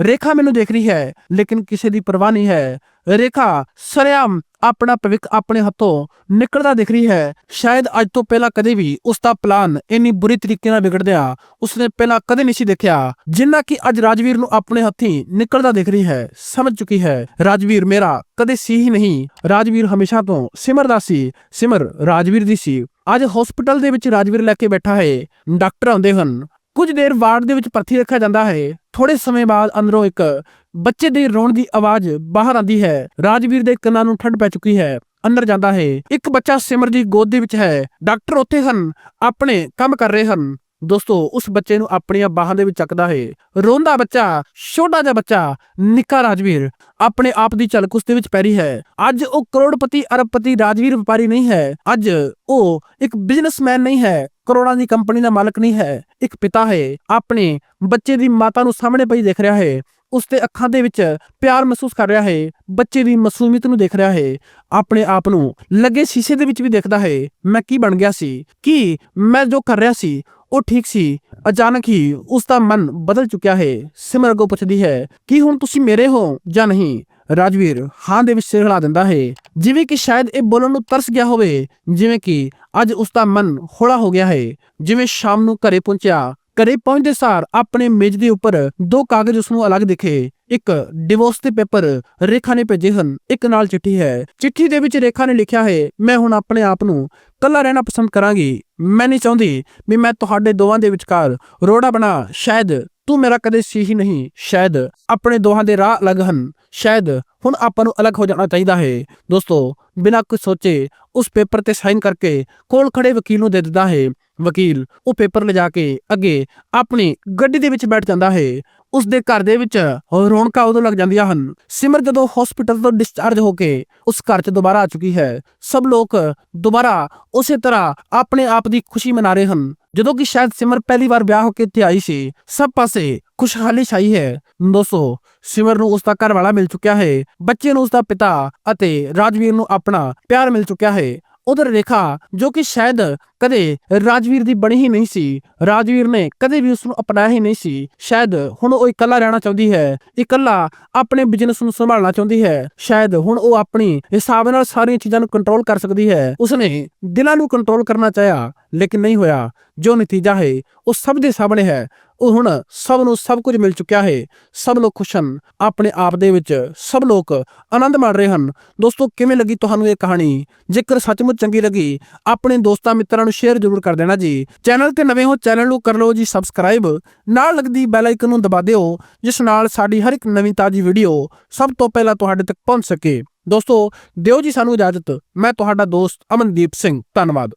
ਰੇਖਾ ਮੈਨੂੰ ਦੇਖ ਰਹੀ ਹੈ, ਲੇਕਿਨ ਕਿਸੇ ਦੀ ਪਰਵਾਹ ਨਹੀਂ ਹੈ। ਰੇਖਾ, ਸਰਿਆਮ, ਆਪਣਾ ਭਵਿੱਖ ਆਪਣੇ ਹੱਥੋਂ ਨਿਕਲਦਾ ਦਿਖ ਰਹੀ ਹੈ। ਸ਼ਾਇਦ ਅੱਜ ਤੋਂ ਪਹਿਲਾਂ ਕਦੇ ਵੀ ਉਸ ਦਾ ਪਲਾਨ ਇੰਨੀ ਬੁਰੀ ਤਰੀਕੇ ਨਾਲ ਵਿਗੜਦਿਆ ਉਸਨੇ ਪਹਿਲਾਂ ਕਦੇ ਨਹੀਂ ਸੀ ਦੇਖਿਆ, ਜਿੰਨਾ ਕਿ ਅੱਜ ਰਾਜਵੀਰ ਨੂੰ ਆਪਣੇ ਹੱਥੀਂ ਨਿਕਲਦਾ ਦਿਖ ਰਹੀ ਹੈ, ਸਮਝ ਚੁੱਕੀ ਹੈ। ਰਾਜਵੀਰ ਮੇਰਾ ਕਦੇ ਸੀ ਹੀ ਨਹੀਂ। ਰਾਜਵੀਰ ਹਮੇਸ਼ਾ ਤੋਂ ਸਿਮਰ ਦਾ ਸੀ, ਸਿਮਰ ਰਾਜਵੀਰ ਦੀ ਸੀ। ਅੱਜ ਹਸਪੀਟਲ ਦੇ ਵਿੱਚ ਰਾਜਵੀਰ ਲੈ ਕੇ ਬੈਠਾ ਹੈ। ਡਾਕਟਰ ਆਉਂਦੇ ਹਨ। ਕੁਝ ਦੇਰ ਵਾਰਡ ਦੇ ਵਿੱਚ ਭਰਤੀ ਰੱਖਿਆ ਜਾਂਦਾ ਹੈ। ਥੋੜੇ ਸਮੇਂ ਬਾਅਦ ਅੰਦਰੋਂ ਇੱਕ ਬੱਚੇ ਦੇ ਰੋਣ ਦੀ ਆਵਾਜ਼ ਬਾਹਰ ਆਉਂਦੀ ਹੈ। ਰਾਜਵੀਰ ਦੇ ਕੰਨਾਂ ਨੂੰ ਠੰਡ ਪੈ ਚੁੱਕੀ ਹੈ। ਅੰਦਰ ਜਾਂਦਾ ਹੈ। ਇੱਕ ਬੱਚਾ ਸਿਮਰ ਦੀ ਗੋਦ ਦੇ ਵਿੱਚ ਹੈ। ਡਾਕਟਰ ਉੱਥੇ ਹਨ। ਆਪਣੇ ਕੰਮ ਕਰ ਰਹੇ ਹਨ। ਦੋਸਤੋ, ਉਸ ਬੱਚੇ ਨੂੰ ਆਪਣੀਆਂ ਬਾਹਾਂ ਦੇ ਵਿੱਚ ਚੱਕਦਾ ਹੈ। ਰੋਂਦਾ ਬੱਚਾ, ਛੋਟਾ ਜਿਹਾ ਬੱਚਾ, ਨਿੱਕਾ ਰਾਜਵੀਰ। ਆਪਣੇ ਆਪ ਦੀ ਝਲਕ ਉਸ ਦੇ ਵਿੱਚ ਪੈ ਰਹੀ ਹੈ। ਅੱਜ ਉਹ ਕਰੋੜਪਤੀ ਅਰਬਪਤੀ ਰਾਜਵੀਰ ਵਪਾਰੀ ਨਹੀਂ ਹੈ। ਅੱਜ ਉਹ ਇੱਕ ਬਿਜ਼ਨਸਮੈਨ ਨਹੀਂ ਹੈ। ਕਰੋੜਾਂ ਦੀ ਕੰਪਨੀ ਦਾ ਮਾਲਕ ਨਹੀਂ ਹੈ, ਇੱਕ ਪਿਤਾ ਹੈ, ਆਪਣੇ ਬੱਚੇ ਦੀ ਮਾਤਾ ਨੂੰ ਸਾਹਮਣੇ ਪਈ ਦੇਖ ਰਿਹਾ ਹੈ ਉਸ ਦੇ ਅੱਖਾਂ ਦੇ ਵਿੱਚ ਪਿਆਰ ਮਹਿਸੂਸ ਕਰ ਰਿਹਾ ਹੈ, ਬੱਚੇ ਦੀ ਮਾਸੂਮੀਅਤ ਨੂੰ ਦੇਖ ਰਿਹਾ ਹੈ, ਆਪਣੇ ਆਪ ਨੂੰ ਲੱਗੇ ਸ਼ੀਸ਼ੇ ਦੇ ਵਿੱਚ ਵੀ ਦੇਖਦਾ ਹੈ, ਮੈਂ ਕੀ ਬਣ ਗਿਆ ਸੀ, ਕੀ ਮੈਂ ਜੋ ਕਰ ਰਿਹਾ ਸੀ, ਉਹ ਠੀਕ ਸੀ, ਅਚਾਨਕ ਹੀ ਉਸ ਦਾ ਮਨ ਬਦਲ ਚੁੱਕਿਆ ਹੈ ਸਿਮਰ ਅੱਗੋਂ ਪੁੱਛਦੀ ਹੈ, ਕਿ ਹੁਣ ਤੁਸੀਂ ਮੇਰੇ ਹੋ ਜਾਂ ਨਹੀਂ? ਰਾਜਵੀਰ ਹਾਂ ਦੇ ਵਿੱਚ ਸਿਰ ਹਿਲਾ ਦਿੰਦਾ ਹੈ। ਜਿਵੇਂ ਕਿ ਸ਼ਾਇਦ ਇਹ ਬੋਲਣ ਨੂੰ ਤਰਸ ਗਿਆ ਹੋਵੇ, ਜਿਵੇਂ ਕਿ ਅੱਜ ਉਸ ਦਾ ਮਨ ਹੌਲਾ ਹੋ ਗਿਆ ਹੈ। ਜਿਵੇਂ ਸ਼ਾਮ ਨੂੰ ਘਰੇ ਪਹੁੰਚਿਆ, ਘਰੇ ਪਹੁੰਚਦੇ ਸਾਰ ਆਪਣੇ ਮੇਜ਼ ਦੇ ਉੱਪਰ ਦੋ ਕਾਗਜ਼ ਉਸ ਨੂੰ ਅਲੱਗ ਦਿਖੇ। ਇੱਕ ਡਿਵੋਰਸ ਦੇ ਪੇਪਰ ਰੇਖਾ ਨੇ ਭੇਜੇ ਹਨ, ਇੱਕ ਨਾਲ ਚਿੱਠੀ ਹੈ। ਚਿੱਠੀ ਦੇ ਵਿੱਚ ਰੇਖਾ ਨੇ ਲਿਖਿਆ ਹੈ, ਮੈਂ ਹੁਣ ਆਪਣੇ ਆਪ ਨੂੰ ਕੱਲਾ ਰਹਿਣਾ ਪਸੰਦ ਕਰਾਂਗੀ। ਮੈਂ ਨਹੀਂ ਚਾਹੁੰਦੀ ਵੀ ਮੈਂ ਤੁਹਾਡੇ ਦੋਵਾਂ ਦੇ ਵਿਚਕਾਰ ਰੋੜਾ ਬਣਾ, ਸ਼ਾਇਦ ਤੂੰ ਮੇਰਾ ਕਦੇ ਸੀ ਹੀ ਨਹੀਂ। ਸ਼ਾਇਦ ਆਪਣੇ ਦੋਹਾਂ ਦੇ ਰਾਹ ਅਲੱਗ ਹਨ। ਸ਼ਾਇਦ ਹੁਣ ਆਪਾਂ ਨੂੰ ਅਲੱਗ ਹੋ ਜਾਣਾ ਚਾਹੀਦਾ ਹੈ। ਦੋਸਤੋ, ਬਿਨਾਂ ਕੁਝ ਸੋਚੇ ਉਸ ਪੇਪਰ ਤੇ ਸਾਈਨ ਕਰਕੇ ਕੋਲ ਖੜੇ ਵਕੀਲ ਨੂੰ ਦੇ ਦਿੰਦਾ ਹੈ। ਵਕੀਲ ਉਹ ਪੇਪਰ ਲਿਜਾ ਕੇ ਅੱਗੇ ਆਪਣੀ ਗੱਡੀ ਦੇ ਵਿੱਚ ਬੈਠ ਜਾਂਦਾ ਹੈ। ਉਸ ਦੇ ਘਰ ਦੇ ਵਿੱਚ ਰੌਣਕਾਂ ਉਦੋਂ ਲੱਗ ਜਾਂਦੀਆਂ ਹਨ। ਸਿਮਰ ਜਦੋਂ ਹਸਪੀਟਲ ਤੋਂ ਡਿਸਚਾਰਜ ਹੋ ਕੇ ਉਸ ਘਰ 'ਚ ਦੁਬਾਰਾ ਆ ਚੁੱਕੀ ਹੈ, ਸਭ ਲੋਕ ਦੁਬਾਰਾ ਉਸੇ ਤਰ੍ਹਾਂ ਆਪਣੇ ਆਪ ਦੀ ਖੁਸ਼ੀ ਮਨਾ ਰਹੇ ਹਨ। ਜਦੋਂ ਕਿ ਸ਼ਾਇਦ ਸਿਮਰ ਪਹਿਲੀ ਵਾਰ ਵਿਆਹ ਹੋ ਕੇ ਇੱਥੇ ਆਈ ਸੀ, ਸਭ ਪਾਸੇ ਖੁਸ਼ਹਾਲੀ ਛਾਈ ਹੈ। ਦੋਸਤੋ, ਸਿਮਰ ਨੂੰ ਉਸ ਦਾ ਘਰ ਵਾਲਾ ਮਿਲ ਚੁੱਕਿਆ ਹੈ, ਬੱਚੇ ਨੂੰ ਉਸ ਦਾ ਪਿਤਾ ਅਤੇ ਰਾਜਵੀਰ ਨੂੰ ਆਪਣਾ ਪਿਆਰ ਮਿਲ ਚੁੱਕਿਆ ਹੈ। ਉਧਰ ਰੇਖਾ ਜੋ ਕਿ ਸ਼ਾਇਦ ਕਦੇ ਰਾਜਵੀਰ ਦੀ ਬਣੀ ਹੀ ਨਹੀਂ ਸੀ। ਰਾਜਵੀਰ ਨੇ ਕਦੇ ਵੀ ਉਸ ਨੂੰ ਅਪਣਾਇਆ ਹੀ ਨਹੀਂ ਸੀ। ਸ਼ਾਇਦ ਹੁਣ ਉਹ ਇਕੱਲਾ ਰਹਿਣਾ ਚਾਹੁੰਦੀ ਹੈ। ਇਕੱਲਾ ਆਪਣੇ ਬਿਜ਼ਨਸ ਨੂੰ ਸੰਭਾਲਣਾ ਚਾਹੁੰਦੀ ਹੈ। ਸ਼ਾਇਦ ਹੁਣ ਉਹ ਆਪਣੀ ਹਿਸਾਬ ਨਾਲ ਸਾਰੀਆਂ ਚੀਜ਼ਾਂ ਨੂੰ ਕੰਟਰੋਲ ਕਰ ਸਕਦੀ ਹੈ। ਉਸਨੇ ਦਿਲਾਂ ਨੂੰ ਕੰਟਰੋਲ ਕਰਨਾ ਚਾਹਿਆ, ਲੇਕਿਨ ਨਹੀਂ ਹੋਇਆ। ਜੋ ਨਤੀਜਾ ਹੈ, ਉਹ ਸਭ ਦੇ ਸਾਹਮਣੇ ਹੈ। ਉਹ ਹੁਣ ਸਭ ਨੂੰ ਸਭ ਕੁਝ ਮਿਲ ਚੁੱਕਿਆ ਹੈ। ਸਭ ਲੋਕ ਖੁਸ਼ ਹਨ। ਆਪਣੇ ਆਪ ਦੇ ਵਿੱਚ ਸਭ ਲੋਕ ਆਨੰਦ ਮਾਣ ਰਹੇ ਹਨ। ਦੋਸਤੋ, ਕਿਵੇਂ ਲੱਗੀ ਤੁਹਾਨੂੰ ਇਹ ਕਹਾਣੀ? ਜੇਕਰ ਸੱਚਮੁੱਚ ਚੰਗੀ ਲੱਗੀ, ਆਪਣੇ ਦੋਸਤਾਂ ਮਿੱਤਰਾਂ ਨੂੰ ਸ਼ੇਅਰ ਜ਼ਰੂਰ ਕਰ ਦੇਣਾ ਜੀ। ਚੈਨਲ ਤੇ ਨਵੇਂ ਹੋ, ਚੈਨਲ ਨੂੰ ਕਰ ਲਓ ਜੀ ਸਬਸਕ੍ਰਾਈਬ ਨਾਲ ਲੱਗਦੀ ਬੈਲ ਆਈਕਨ ਨੂੰ ਦਬਾ ਦਿਓ, ਜਿਸ ਨਾਲ ਸਾਡੀ ਹਰ ਇੱਕ ਨਵੀਂ ਤਾਜੀ ਵੀਡੀਓ ਸਭ ਤੋਂ ਪਹਿਲਾਂ ਤੁਹਾਡੇ ਤੱਕ ਪਹੁੰਚ ਸਕੇ। ਦੋਸਤੋ, ਦਿਓ ਜੀ ਸਾਨੂੰ ਇਜਾਜ਼ਤ। ਮੈਂ ਤੁਹਾਡਾ ਦੋਸਤ ਅਮਨਦੀਪ ਸਿੰਘ। ਧੰਨਵਾਦ।